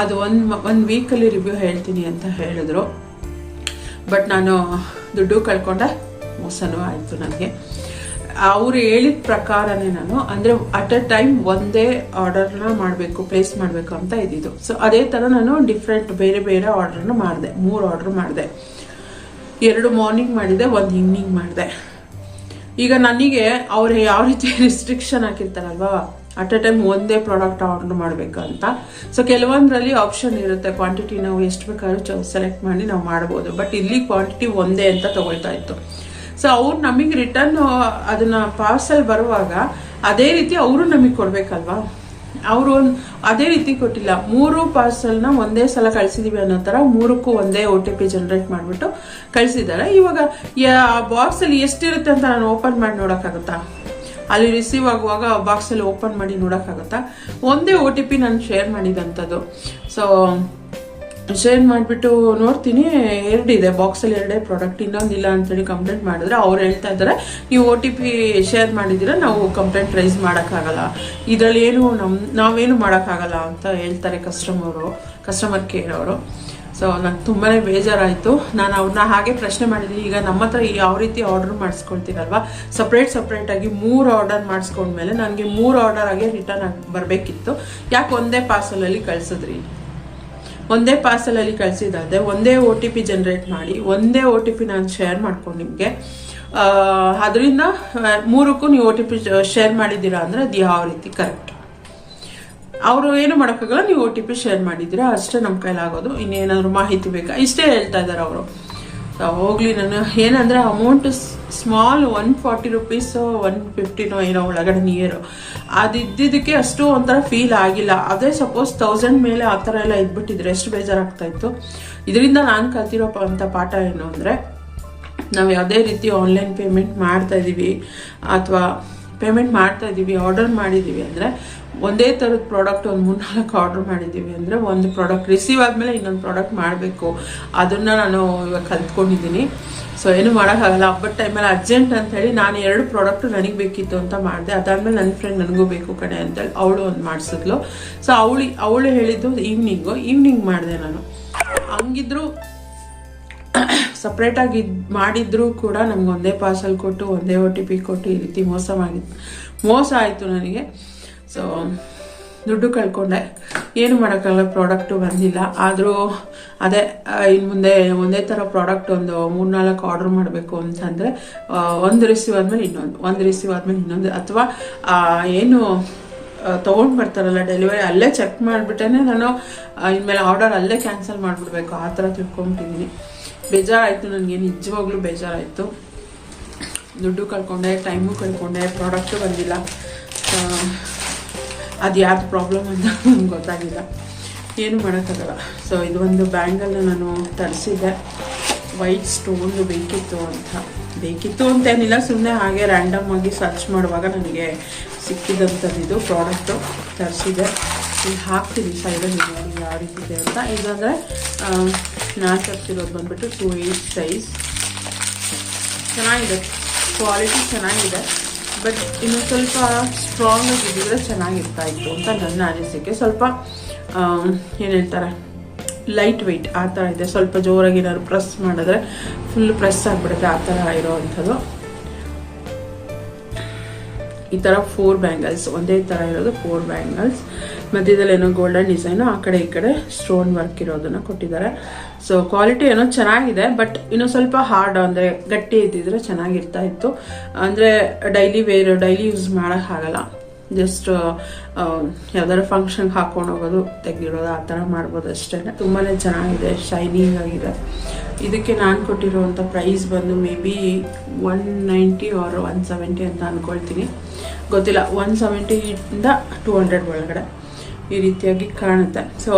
ಅದು ಒಂದು ಒಂದು ವೀಕಲ್ಲಿ ರಿವ್ಯೂ ಹೇಳ್ತೀನಿ ಅಂತ ಹೇಳಿದ್ರು. ಬಟ್ ನಾನು ದುಡ್ಡು ಕಳ್ಕೊಂಡೆ, ಮೋಸನೂ ಆಯಿತು ನನಗೆ. ಅವ್ರು ಹೇಳಿದ ಪ್ರಕಾರನೇ ನಾನು, ಅಂದರೆ ಅಟ್ ಅ ಟೈಮ್ ಒಂದೇ ಆರ್ಡರ್ನ ಮಾಡಬೇಕು ಪ್ಲೇಸ್ ಮಾಡಬೇಕು ಅಂತ ಇದ್ದಿದ್ದು. ಸೊ ಅದೇ ಥರ ನಾನು ಡಿಫ್ರೆಂಟ್ ಬೇರೆ ಬೇರೆ ಆರ್ಡರ್ನ ಮಾಡಿದೆ, ಮೂರು ಆರ್ಡರ್ ಮಾಡಿದೆ. ಎರಡು ಮಾರ್ನಿಂಗ್ ಮಾಡಿದೆ, ಒಂದು ಈವ್ನಿಂಗ್ ಮಾಡಿದೆ. ಈಗ ನನಗೆ ಅವ್ರು ಯಾವ ರೀತಿ ರಿಸ್ಟ್ರಿಕ್ಷನ್ ಹಾಕಿರ್ತಾರಲ್ವಾ ಅಟ್ ಅ ಟೈಮ್ ಒಂದೇ ಪ್ರಾಡಕ್ಟ್ ಆರ್ಡರ್ ಮಾಡಬೇಕಂತ ಸೊ ಕೆಲವೊಂದರಲ್ಲಿ ಆಪ್ಷನ್ ಇರುತ್ತೆ ಕ್ವಾಂಟಿಟಿ ನಾವು ಎಷ್ಟು ಬೇಕಾದ್ರೂ ಸೆಲೆಕ್ಟ್ ಮಾಡಿ ನಾವು ಮಾಡ್ಬೋದು. ಬಟ್ ಇಲ್ಲಿ ಕ್ವಾಂಟಿಟಿ ಒಂದೇ ಅಂತ ತಗೊಳ್ತಾ ಇತ್ತು. ಸೊ ಅವ್ರು ನಮಗೆ ರಿಟರ್ನ್ ಅದನ್ನ ಪಾರ್ಸಲ್ ಬರುವಾಗ ಅದೇ ರೀತಿ ಅವರು ನಮಗೆ ಕೊಡ್ಬೇಕಲ್ವಾ? ಅವರು ಅದೇ ರೀತಿ ಕೊಟ್ಟಿಲ್ಲ. ಮೂರು ಪಾರ್ಸಲ್ನ ಒಂದೇ ಸಲ ಕಳಿಸಿದೀವಿ ಅನ್ನೋ ಥರ ಮೂರಕ್ಕೂ ಒಂದೇ ಓ ಟಿ ಪಿ ಜನ್ರೇಟ್ ಮಾಡಿಬಿಟ್ಟು ಕಳಿಸಿದ್ದಾರೆ ಇವಾಗ ಬಾಕ್ಸಲ್ಲಿ ಎಷ್ಟಿರುತ್ತೆ ಅಂತ ನಾನು ಓಪನ್ ಮಾಡಿ ನೋಡೋಕ್ಕಾಗುತ್ತಾ? ಅಲ್ಲಿ ರಿಸೀವ್ ಆಗುವಾಗ ಬಾಕ್ಸಲ್ಲಿ ಓಪನ್ ಮಾಡಿ ನೋಡೋಕ್ಕಾಗುತ್ತಾ? ಒಂದೇ ಓ ಟಿ ಪಿ ನಾನು ಶೇರ್ ಮಾಡಿದಂಥದ್ದು ಸೊ ಶೇರ್ ಮಾಡಿಬಿಟ್ಟು ನೋಡ್ತೀನಿ. ಎರಡಿದೆ. ಬಾಕ್ಸಲ್ಲಿ ಎರಡೇ ಪ್ರಾಡಕ್ಟ್ ಇನ್ನೊಂದಿಲ್ಲ ಅಂತೇಳಿ ಕಂಪ್ಲೇಂಟ್ ಮಾಡಿದ್ರೆ ಅವ್ರು ಹೇಳ್ತಾ ಇದ್ದಾರೆ. ನೀವು ಒ ಟಿ ಪಿ ಶೇರ್ ಮಾಡಿದ್ದೀರಾ? ನಾವು ಕಂಪ್ಲೇಂಟ್ ರೈಸ್ ಮಾಡೋಕ್ಕಾಗಲ್ಲ. ಇದರಲ್ಲಿ ಏನು ನಮ್ಮ ನಾವೇನು ಮಾಡೋಕ್ಕಾಗಲ್ಲ ಅಂತ ಹೇಳ್ತಾರೆ ಕಸ್ಟಮರು ಕಸ್ಟಮರ್ ಕೇರ್ ಅವರು. ಸೊ ನಂಗೆ ತುಂಬಾ ಬೇಜಾರಾಯಿತು. ನಾನು ಅವ್ರನ್ನ ಹಾಗೆ ಪ್ರಶ್ನೆ ಮಾಡಿದ್ದೀನಿ. ಈಗ ನಮ್ಮ ಹತ್ರ ಯಾವ ರೀತಿ ಆರ್ಡರ್ ಮಾಡಿಸ್ಕೊಳ್ತೀರಲ್ವಾ? ಸಪ್ರೇಟ್ ಸಪ್ರೇಟಾಗಿ ಮೂರು ಆರ್ಡರ್ ಮಾಡಿಸ್ಕೊಂಡ್ಮೇಲೆ ನನಗೆ ಮೂರು ಆರ್ಡರ್ ಆಗಿ ರಿಟರ್ನ್ ಆಗಿ ಬರಬೇಕಿತ್ತು ಯಾಕೆ ಒಂದೇ ಪಾರ್ಸಲಲ್ಲಿ ಕಳಿಸಿದ್ರಿ? ಒಂದೇ ಪಾರ್ಸಲಲ್ಲಿ ಕಳಿಸಿದ್ದಾದೆ ಒಂದೇ ಓ ಟಿ ಪಿ ಜನ್ರೇಟ್ ಮಾಡಿ, ಒಂದೇ ಒ ಟಿ ಪಿ ನಾನು ಶೇರ್ ಮಾಡ್ಕೊಂಡು ನಿಮಗೆ. ಅದರಿಂದ ಮೂರಕ್ಕೂ ನೀವು ಒ ಟಿ ಪಿ ಶೇರ್ ಮಾಡಿದ್ದೀರಾ ಅಂದರೆ ಅದು ಯಾವ ರೀತಿ ಕರೆಕ್ಟ್ ಅವರು ಏನು ಮಾಡೋಕ್ಕಾಗಲ್ಲ, ನೀವು ಒ ಟಿ ಪಿ ಶೇರ್ ಮಾಡಿದ್ದೀರಾ, ಅಷ್ಟೇ ನಮ್ಮ ಕೈಲಾಗೋದು. ಇನ್ನೇನಾದರೂ ಮಾಹಿತಿ ಬೇಕಾ? ಇಷ್ಟೇ ಹೇಳ್ತಾ ಇದ್ದಾರೆ ಅವರು. ಹೋಗ್ಲಿ ನಾನು. ಏನಂದರೆ amount small one forty rupees one ಫಿಫ್ಟಿನೋ ಏನೋ ಒಳಗಡೆ ನಿಯರು ಅದಿದ್ದಕ್ಕೆ ಅಷ್ಟು ಒಂಥರ ಫೀಲ್ ಆಗಿಲ್ಲ. ಅದೇ ಸಪೋಸ್ ತೌಸಂಡ್ ಮೇಲೆ ಆ ಥರ ಎಲ್ಲ ಇದ್ಬಿಟ್ಟಿದ್ರೆ ಎಷ್ಟು ಬೇಜಾರಾಗ್ತಾ ಇತ್ತು? ಇದರಿಂದ ನಾನು ಕಲ್ತಿರೋ ಅಂತ ಪಾಠ ಏನು ಅಂದರೆ, ನಾವು ಯಾವುದೇ ರೀತಿ ಆನ್ಲೈನ್ ಪೇಮೆಂಟ್ ಮಾಡ್ತಾ ಇದ್ದೀವಿ ಅಥವಾ ಪೇಮೆಂಟ್ ಮಾಡ್ತಾ ಇದ್ದೀವಿ ಆರ್ಡರ್ ಮಾಡಿದ್ದೀವಿ ಅಂದರೆ ಒಂದೇ ಥರದ ಪ್ರಾಡಕ್ಟ್ ಒಂದು ಮೂರ್ನಾಲ್ಕು ಆರ್ಡರ್ ಮಾಡಿದ್ದೀವಿ ಅಂದರೆ ಒಂದು ಪ್ರಾಡಕ್ಟ್ ರಿಸೀವ್ ಆದಮೇಲೆ ಇನ್ನೊಂದು ಪ್ರಾಡಕ್ಟ್ ಮಾಡಬೇಕು. ಅದನ್ನು ನಾನು ಇವಾಗ ಕಲ್ತ್ಕೊಂಡಿದ್ದೀನಿ. ಸೊ ಏನು ಮಾಡೋಕ್ಕಾಗಲ್ಲ. ಹಬ್ಬದ ಟೈಮಲ್ಲಿ ಅರ್ಜೆಂಟ್ ಅಂತ ಹೇಳಿ ನಾನು ಎರಡು ಪ್ರಾಡಕ್ಟ್ ನನಗೆ ಬೇಕಿತ್ತು ಅಂತ ಮಾಡಿದೆ. ಅದಾದಮೇಲೆ ನನ್ನ ಫ್ರೆಂಡ್ ನನಗೂ ಬೇಕು ಕಣೆ ಅಂತೇಳಿ ಅವಳು ಒಂದು ಮಾಡಿಸಿದ್ಲು. ಸೊ ಅವಳು ಅವಳು ಹೇಳಿದ್ದು ಈವ್ನಿಂಗು ಈವ್ನಿಂಗ್ ಮಾಡಿದೆ ನಾನು. ಹಂಗಿದ್ರು ಸಪ್ರೇಟಾಗಿ ಇದು ಮಾಡಿದ್ರು ಕೂಡ ನಮ್ಗೆ ಒಂದೇ ಪಾರ್ಸಲ್ ಕೊಟ್ಟು, ಒಂದೇ ಒ ಟಿ ಪಿ ಕೊಟ್ಟು ಈ ರೀತಿ ಮೋಸ ಮೋಸ ಆಯಿತು ನನಗೆ. ಸೊ ದುಡ್ಡು ಕಳ್ಕೊಂಡೆ. ಏನು ಮಾಡೋಕ್ಕಾಗಲ್ಲ ಪ್ರಾಡಕ್ಟು ಬಂದಿಲ್ಲ. ಆದರೂ ಅದೇ ಇನ್ನು ಮುಂದೆ ಒಂದೇ ಥರ ಪ್ರಾಡಕ್ಟ್ ಒಂದು ಮೂರು ನಾಲ್ಕು ಆರ್ಡರ್ ಮಾಡಬೇಕು ಅಂತಂದರೆ ಒಂದು ರಿಸೀವ್ ಆದಮೇಲೆ ಇನ್ನೊಂದು, ಒಂದು ರಿಸೀವ್ ಆದಮೇಲೆ ಇನ್ನೊಂದು. ಅಥವಾ ಏನು ತೊಗೊಂಡು ಬರ್ತಾರಲ್ಲ ಡೆಲಿವರಿ ಅಲ್ಲೇ ಚೆಕ್ ಮಾಡಿಬಿಟ್ಟೇ ನಾನು ಇನ್ಮೇಲೆ ಆರ್ಡರ್ ಅಲ್ಲೇ ಕ್ಯಾನ್ಸಲ್ ಮಾಡಿಬಿಡ್ಬೇಕು. ಆ ಥರ ತಿಳ್ಕೊಂಬಿಟ್ಟಿದ್ದೀನಿ ಬೇಜಾರಾಯಿತು, ನನಗೆ ನಿಜವಾಗ್ಲೂ ಬೇಜಾರಾಯಿತು. ದುಡ್ಡು ಕಳ್ಕೊಂಡೆ ಟೈಮು ಕಳ್ಕೊಂಡೆ ಪ್ರಾಡಕ್ಟು ಬಂದಿಲ್ಲ. ಅದು ಯಾವ್ದು ಪ್ರಾಬ್ಲಮ್ ಅಂತ ನನಗೆ ಗೊತ್ತಾಗಿಲ್ಲ. ಏನು ಮಾಡೋಕ್ಕಾಗಲ್ಲ. ಸೊ ಇದು ಒಂದು ಬ್ಯಾಂಗಲ್ನ ನಾನು ತರಿಸಿದ್ದೆ. ವೈಟ್ ಸ್ಟೋನ್ ಬೇಕಿತ್ತು ಅಂತ. ಬೇಕಿತ್ತು ಅಂತೇನಿಲ್ಲ ಸುಮ್ಮನೆ ಹಾಗೆ ರ್ಯಾಂಡಮ್ ಆಗಿ ಸರ್ಚ್ ಮಾಡುವಾಗ ನನಗೆ ಸಿಕ್ಕಿದಂಥದ್ದು ಇದು ಪ್ರಾಡಕ್ಟು ತರಿಸಿದೆ ಇಲ್ಲಿ ಹಾಕ್ತೀನಿ ಸೈಡಲ್ಲಿ ನೋಡಿ ಯಾವ ರೀತಿ ಇದೆ ಅಂತ. ಇದಂದರೆ ನಾನು ತರಿಸಿರೋದು ಬಂದುಬಿಟ್ಟು ಟೂ ಏಯ್ಟ್ ಸೈಜ್ ಚೆನ್ನಾಗಿದೆ. ಕ್ವಾಲಿಟಿ ಚೆನ್ನಾಗಿದೆ. ಬಟ್ ಇನ್ನು ಸ್ವಲ್ಪ ಸ್ಟ್ರಾಂಗ್ ಆಗಿದ್ದಿದ್ರೆ ಚೆನ್ನಾಗಿರ್ತಾ ಇತ್ತು ಅಂತ ನನ್ನ ಅನಿಸಿಕೆ. ಸ್ವಲ್ಪ ಏನು ಹೇಳ್ತಾರೆ? ಲೈಟ್ ವೆಯ್ಟ್ ಆ ಥರ ಇದೆ. ಸ್ವಲ್ಪ ಜೋರಾಗಿ ಏನಾದ್ರು ಪ್ರೆಸ್ ಮಾಡಿದ್ರೆ ಫುಲ್ ಪ್ರೆಸ್ ಆಗಿಬಿಡುತ್ತೆ ಆ ಥರ ಇರೋವಂಥದ್ದು ಈ ಥರ ಫೋರ್ ಬ್ಯಾಂಗಲ್ಸ್ ಒಂದೇ ಥರ ಇರೋದು ಫೋರ್ ಬ್ಯಾಂಗಲ್ಸ್ ಮಧ್ಯದಲ್ಲಿ ಏನೋ ಗೋಲ್ಡನ್ ಡಿಸೈನು ಆ ಕಡೆ ಈ ಕಡೆ ಸ್ಟೋನ್ ವರ್ಕ್ ಇರೋದನ್ನ ಕೊಟ್ಟಿದ್ದಾರೆ. ಸೊ ಕ್ವಾಲಿಟಿ ಏನೋ ಚೆನ್ನಾಗಿದೆ ಬಟ್ ಇನ್ನೂ ಸ್ವಲ್ಪ ಹಾರ್ಡ್ ಅಂದರೆ ಗಟ್ಟಿ ಇದ್ದಿದ್ರೆ ಚೆನ್ನಾಗಿರ್ತಾ ಇತ್ತು. ಅಂದರೆ ಡೈಲಿ ವೇರ್ ಡೈಲಿ ಯೂಸ್ ಮಾಡೋಕ್ಕಾಗಲ್ಲ. ಜಸ್ಟ್ ಯಾವ್ದಾರ ಫಂಕ್ಷನ್ಗೆ ಹಾಕೊಂಡು ಹೋಗೋದು ತೆಗಿರೋದು ಆ ಥರ ಮಾಡ್ಬೋದು ಅಷ್ಟೇ ತುಂಬಾ ಚೆನ್ನಾಗಿದೆ ಶೈನಿಂಗ್ ಆಗಿದೆ. ಇದಕ್ಕೆ ನಾನು ಕೊಟ್ಟಿರುವಂಥ ಪ್ರೈಸ್ ಬಂದು maybe one ninety or one seventy ಅಂತ ಅಂದ್ಕೊಳ್ತೀನಿ ಗೊತ್ತಿಲ್ಲ ಒನ್ ಸೆವೆಂಟಿಯಿಂದ ಟೂ ಹಂಡ್ರೆಡ್ ಒಳಗಡೆ ಈ ರೀತಿಯಾಗಿ ಕಾಣುತ್ತೆ. ಸೊ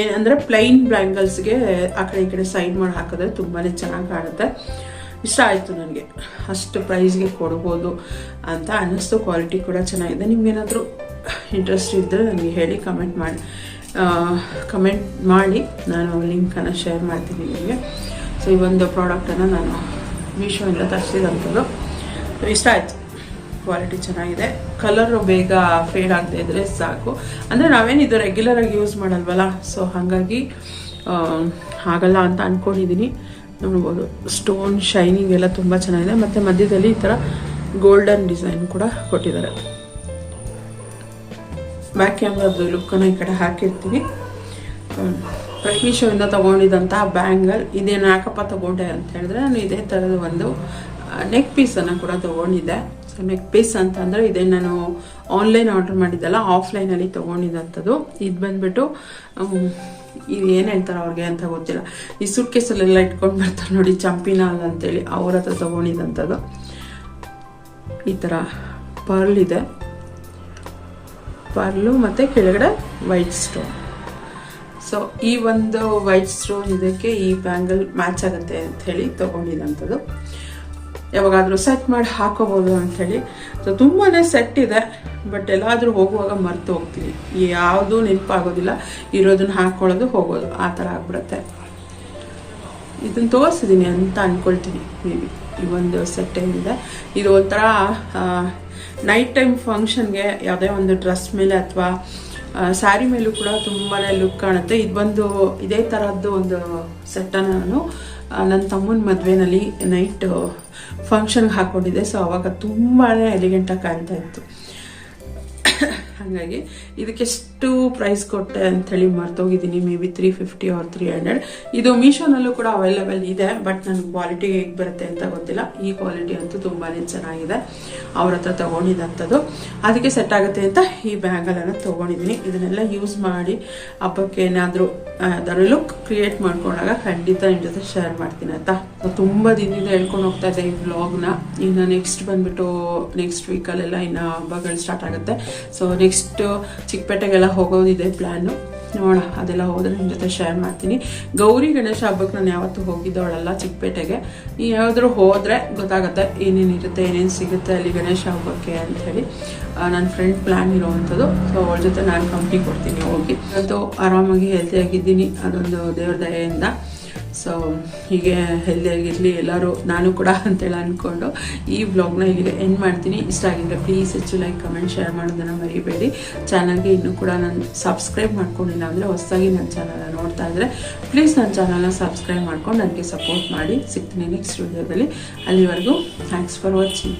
ಏನಂದರೆ ಪ್ಲೈನ್ ಬ್ಯಾಂಗಲ್ಸ್ಗೆ ಆ ಕಡೆ ಈ ಕಡೆ ಸೈಡ್ ಮಾಡಿ ಹಾಕಿದ್ರೆ ತುಂಬಾ ಚೆನ್ನಾಗಿ ಕಾಣುತ್ತೆ. ಇಷ್ಟ ಆಯಿತು ನನಗೆ. ಅಷ್ಟು ಪ್ರೈಸ್ಗೆ ಕೊಡ್ಬೋದು ಅಂತ ಅನ್ನಿಸ್ತು. ಕ್ವಾಲಿಟಿ ಕೂಡ ಚೆನ್ನಾಗಿದೆ. ನಿಮ್ಗೇನಾದರೂ ಇಂಟ್ರೆಸ್ಟ್ ಇದ್ದರೆ ನನಗೆ ಹೇಳಿ ಕಮೆಂಟ್ ಮಾಡಿ. ಕಮೆಂಟ್ ಮಾಡಿ. ನಾನು ಲಿಂಕನ್ನು ಶೇರ್ ಮಾಡ್ತೀನಿ ನಿಮಗೆ. ಸೊ ಈ ಒಂದು ಪ್ರಾಡಕ್ಟನ್ನು ನಾನು ಮೀಶೋಯಿಂದ ತರಿಸಿದಂಥದ್ದು ಇಷ್ಟ ಆಯಿತು. ಕ್ವಾಲಿಟಿ ಚೆನ್ನಾಗಿದೆ. ಕಲರು ಬೇಗ ಫೇಡ್ ಆಗದೆ ಇದ್ದರೆ ಸಾಕು. ಅಂದರೆ ನಾವೇನು ಇದು ರೆಗ್ಯುಲರಾಗಿ ಯೂಸ್ ಮಾಡಲ್ವಲ್ಲ? ಸೊ ಹಾಗಾಗಿ ಆಗಲ್ಲ ಅಂತ ಅಂದ್ಕೊಂಡಿದ್ದೀನಿ ನೋಡ್ಬೋದು. ಸ್ಟೋನ್ ಶೈನಿಂಗ್ ಎಲ್ಲ ತುಂಬ ಚೆನ್ನಾಗಿದೆ. ಮತ್ತು ಮಧ್ಯದಲ್ಲಿ ಈ ಥರ ಗೋಲ್ಡನ್ ಡಿಸೈನ್ ಕೂಡ ಕೊಟ್ಟಿದ್ದಾರೆ. ಬ್ಯಾಕ್ ಕ್ಯಾಮ್ರಾದು ಲುಕ್ಕನ್ನು ಈ ಕಡೆ ಹಾಕಿರ್ತೀವಿ. ಪ್ರತಿ ಶೋಯಿಂದ ತೊಗೊಂಡಿದ್ದಂಥ ಬ್ಯಾಂಗಲ್ ಇದೇನು ಯಾಕಪ್ಪ ತೊಗೊಂಡೆ ಅಂತ ಹೇಳಿದ್ರೆ ನಾನು ಇದೇ ಥರದ ಒಂದು ನೆಕ್ ಪೀಸನ್ನು ಕೂಡ ತೊಗೊಂಡಿದ್ದೆ. ಸೊ ನೆಕ್ ಪೀಸ್ ಅಂತಂದರೆ ಇದೇ. ನಾನು ಆನ್ಲೈನ್ ಆರ್ಡರ್ ಮಾಡಿದ್ದಲ್ಲ ಆಫ್ಲೈನಲ್ಲಿ ತೊಗೊಂಡಿದ್ದಂಥದ್ದು. ಇದು ಬಂದ್ಬಿಟ್ಟು ಇದು ಏನು ಹೇಳ್ತಾರೆ ಅವ್ರಿಗೆ ಅಂತ ಗೊತ್ತಿಲ್ಲ. ಈ ಸುಟ್ ಕೇಸಲ್ಲೆಲ್ಲ ಇಟ್ಕೊಂಡು ಬರ್ತಾರೆ ನೋಡಿ ಚಂಪಿನಾಲ್ ಅಂತೇಳಿ ಅವ್ರ ಹತ್ರ ತೊಗೊಂಡಿದ್ದಂಥದ್ದು. ಈ ಥರ ಪರ್ಲ್ ಇದೆ. ಪರ್ಲು ಮತ್ತು ಕೆಳಗಡೆ ವೈಟ್ ಸ್ಟೋನ್ ಸೊ ಈ ಒಂದು ವೈಟ್ ಸ್ಟೋನ್ ಇದಕ್ಕೆ ಈ ಬ್ಯಾಂಗಲ್ ಮ್ಯಾಚ್ ಆಗುತ್ತೆ ಅಂತ ಹೇಳಿ ತೊಗೊಂಡಿದ್ದಂಥದ್ದು. ಯಾವಾಗಾದರೂ ಸೆಟ್ ಮಾಡಿ ಹಾಕೋಬೋದು ಅಂಥೇಳಿ ಸೊ ತುಂಬಾ ಸೆಟ್ ಇದೆ ಬಟ್ ಎಲ್ಲಾದರೂ ಹೋಗುವಾಗ ಮರ್ತು ಹೋಗ್ತೀನಿ ಯಾವುದೂ ನೆನಪಾಗೋದಿಲ್ಲ ಇರೋದನ್ನ ಹಾಕ್ಕೊಳ್ಳೋದು ಹೋಗೋದು. ಆ ಥರ ಆಗ್ಬಿಡುತ್ತೆ. ಇದನ್ನು ತೋರಿಸಿದ್ದೀನಿ ಅಂತ ಅಂದ್ಕೊಳ್ತೀನಿ ಮೇ ಬಿ ಈ ಒಂದು ಸೆಟ್ ಏನಿದೆ. ಇದು ಒಂಥರ ನೈಟ್ ಟೈಮ್ ಫಂಕ್ಷನ್ಗೆ ಯಾವುದೇ ಒಂದು ಡ್ರೆಸ್ ಮೇಲೆ ಅಥವಾ ಸ್ಯಾರಿ ಮೇಲೂ ಕೂಡ ತುಂಬಾ ಲುಕ್ ಕಾಣುತ್ತೆ. ಇದು ಬಂದು ಇದೇ ಥರದ್ದು ಒಂದು ಸೆಟ್ಟನ್ನು ನಾನು ನನ್ನ ತಮ್ಮನ ಮದುವೆನಲ್ಲಿ ನೈಟ್ ಫಂಕ್ಷನ್ಗೆ ಹಾಕ್ಕೊಂಡಿದ್ದೆ ಸೊ ಅವಾಗ ತುಂಬಾ ಎಲಿಗೆಂಟಾಗಿ ಕಾಣ್ತಾ ಇತ್ತು. ಹಾಗಾಗಿ ಇದಕ್ಕೆಷ್ಟು ಪ್ರೈಸ್ ಕೊಟ್ಟೆ ಅಂಥೇಳಿ ಮರ್ತೋಗಿದ್ದೀನಿ maybe three fifty or three hundred ಇದು ಮೀಶೋನಲ್ಲೂ ಕೂಡ ಅವೈಲೇಬಲ್ ಇದೆ ಬಟ್ ನನಗೆ ಕ್ವಾಲಿಟಿ ಹೇಗೆ ಬರುತ್ತೆ ಅಂತ ಗೊತ್ತಿಲ್ಲ. ಈ ಕ್ವಾಲಿಟಿ ಅಂತೂ ತುಂಬಾ ಚೆನ್ನಾಗಿದೆ. ಅವ್ರ ಹತ್ರ ತೊಗೊಂಡಿದ್ದಂಥದ್ದು ಅದಕ್ಕೆ ಸೆಟ್ ಆಗುತ್ತೆ ಅಂತ ಈ ಬ್ಯಾಗಲನ್ನು ತೊಗೊಂಡಿದ್ದೀನಿ. ಇದನ್ನೆಲ್ಲ ಯೂಸ್ ಮಾಡಿ ಹಬ್ಬಕ್ಕೆ ಏನಾದರೂ ಅದರ ಲುಕ್ ಕ್ರಿಯೇಟ್ ಮಾಡ್ಕೊಂಡಾಗ ಖಂಡಿತ ನಿಮ್ಮ ಜೊತೆ ಶೇರ್ ಮಾಡ್ತೀನಿ, ಆಯ್ತಾ? ತುಂಬ ದಿನದಿಂದ ಹೇಳ್ಕೊಂಡು ಹೋಗ್ತಾ ಇದ್ದೆ ಈ ವ್ಲಾಗ್ನ ಇನ್ನು ನೆಕ್ಸ್ಟ್ ಬಂದ್ಬಿಟ್ಟು ನೆಕ್ಸ್ಟ್ ವೀಕಲ್ಲೆಲ್ಲ ಇನ್ನು ಹಬ್ಬಗಳು ಸ್ಟಾರ್ಟ್ ಆಗುತ್ತೆ. ಸೊ ನೆಕ್ಸ್ಟ್ ಚಿಕ್ಕಪೇಟೆಗೆಲ್ಲ ಹೋಗೋದಿದೆ ಪ್ಲ್ಯಾನು ನೋಡೋಣ, ಅದೆಲ್ಲ ಹೋದ್ರೆ ನಿಮ್ಮ ಜೊತೆ ಶೇರ್ ಮಾಡ್ತೀನಿ. ಗೌರಿ ಗಣೇಶ ಹಬ್ಬಕ್ಕೆ ನಾನು ಯಾವತ್ತೂ ಹೋಗಿದ್ದವಳಲ್ಲ ಚಿಕ್ಕಪೇಟೆಗೆ. ಯಾವ್ದಾದ್ರು ಹೋದರೆ ಗೊತ್ತಾಗುತ್ತೆ ಏನೇನಿರುತ್ತೆ ಏನೇನು ಸಿಗುತ್ತೆ ಅಲ್ಲಿ ಗಣೇಶ ಹಬ್ಬಕ್ಕೆ ಅಂಥೇಳಿ ನನ್ನ ಫ್ರೆಂಡ್ ಪ್ಲ್ಯಾನ್ ಇರೋವಂಥದ್ದು. ಸೊ ಅವಳ ಜೊತೆ ನಾನು ಕಂಪ್ನಿ ಕೊಡ್ತೀನಿ, ಹೋಗಿ. ಇವತ್ತು ಆರಾಮಾಗಿ ಹೆಲ್ತಿಯಾಗಿದ್ದೀನಿ ಅದೊಂದು ದೇವ್ರ ದಯೆಯಿಂದ. ಸೊ ಹೀಗೆ ಹೆಲ್ದಿಯಾಗಿರಲಿ ಎಲ್ಲರೂ ನಾನು ಕೂಡ ಅಂತೇಳಿ ಅಂದ್ಕೊಂಡು ಈ ವ್ಲಾಗ್ನ ಹೀಗೆ ಎಂಡ್ ಮಾಡ್ತೀನಿ. ಇಷ್ಟ ಆಗಿದ್ರೆ ಪ್ಲೀಸ್ ಹೆಚ್ಚು ಲೈಕ್ ಕಮೆಂಟ್ ಶೇರ್ ಮಾಡೋದನ್ನು ಮರಿಬೇಡಿ. ಚಾನಲ್ಗೆ ಇನ್ನೂ ಕೂಡ ನಾನು ಸಬ್ಸ್ಕ್ರೈಬ್ ಮಾಡ್ಕೊಂಡಿಲ್ಲ ಅಂದರೆ ಹೊಸದಾಗಿ ನನ್ನ ಚಾನಲ್ನ ನೋಡ್ತಾ ಇದ್ದರೆ ಪ್ಲೀಸ್ ನನ್ನ ಚಾನಲ್ನ ಸಬ್ಸ್ಕ್ರೈಬ್ ಮಾಡ್ಕೊಂಡು ನನಗೆ ಸಪೋರ್ಟ್ ಮಾಡಿ. ಸಿಗ್ತೀನಿ ನೆಕ್ಸ್ಟ್ ವಿಡಿಯೋದಲ್ಲಿ ಅಲ್ಲಿವರೆಗೂ ಥ್ಯಾಂಕ್ಸ್ ಫಾರ್ ವಾಚಿಂಗ್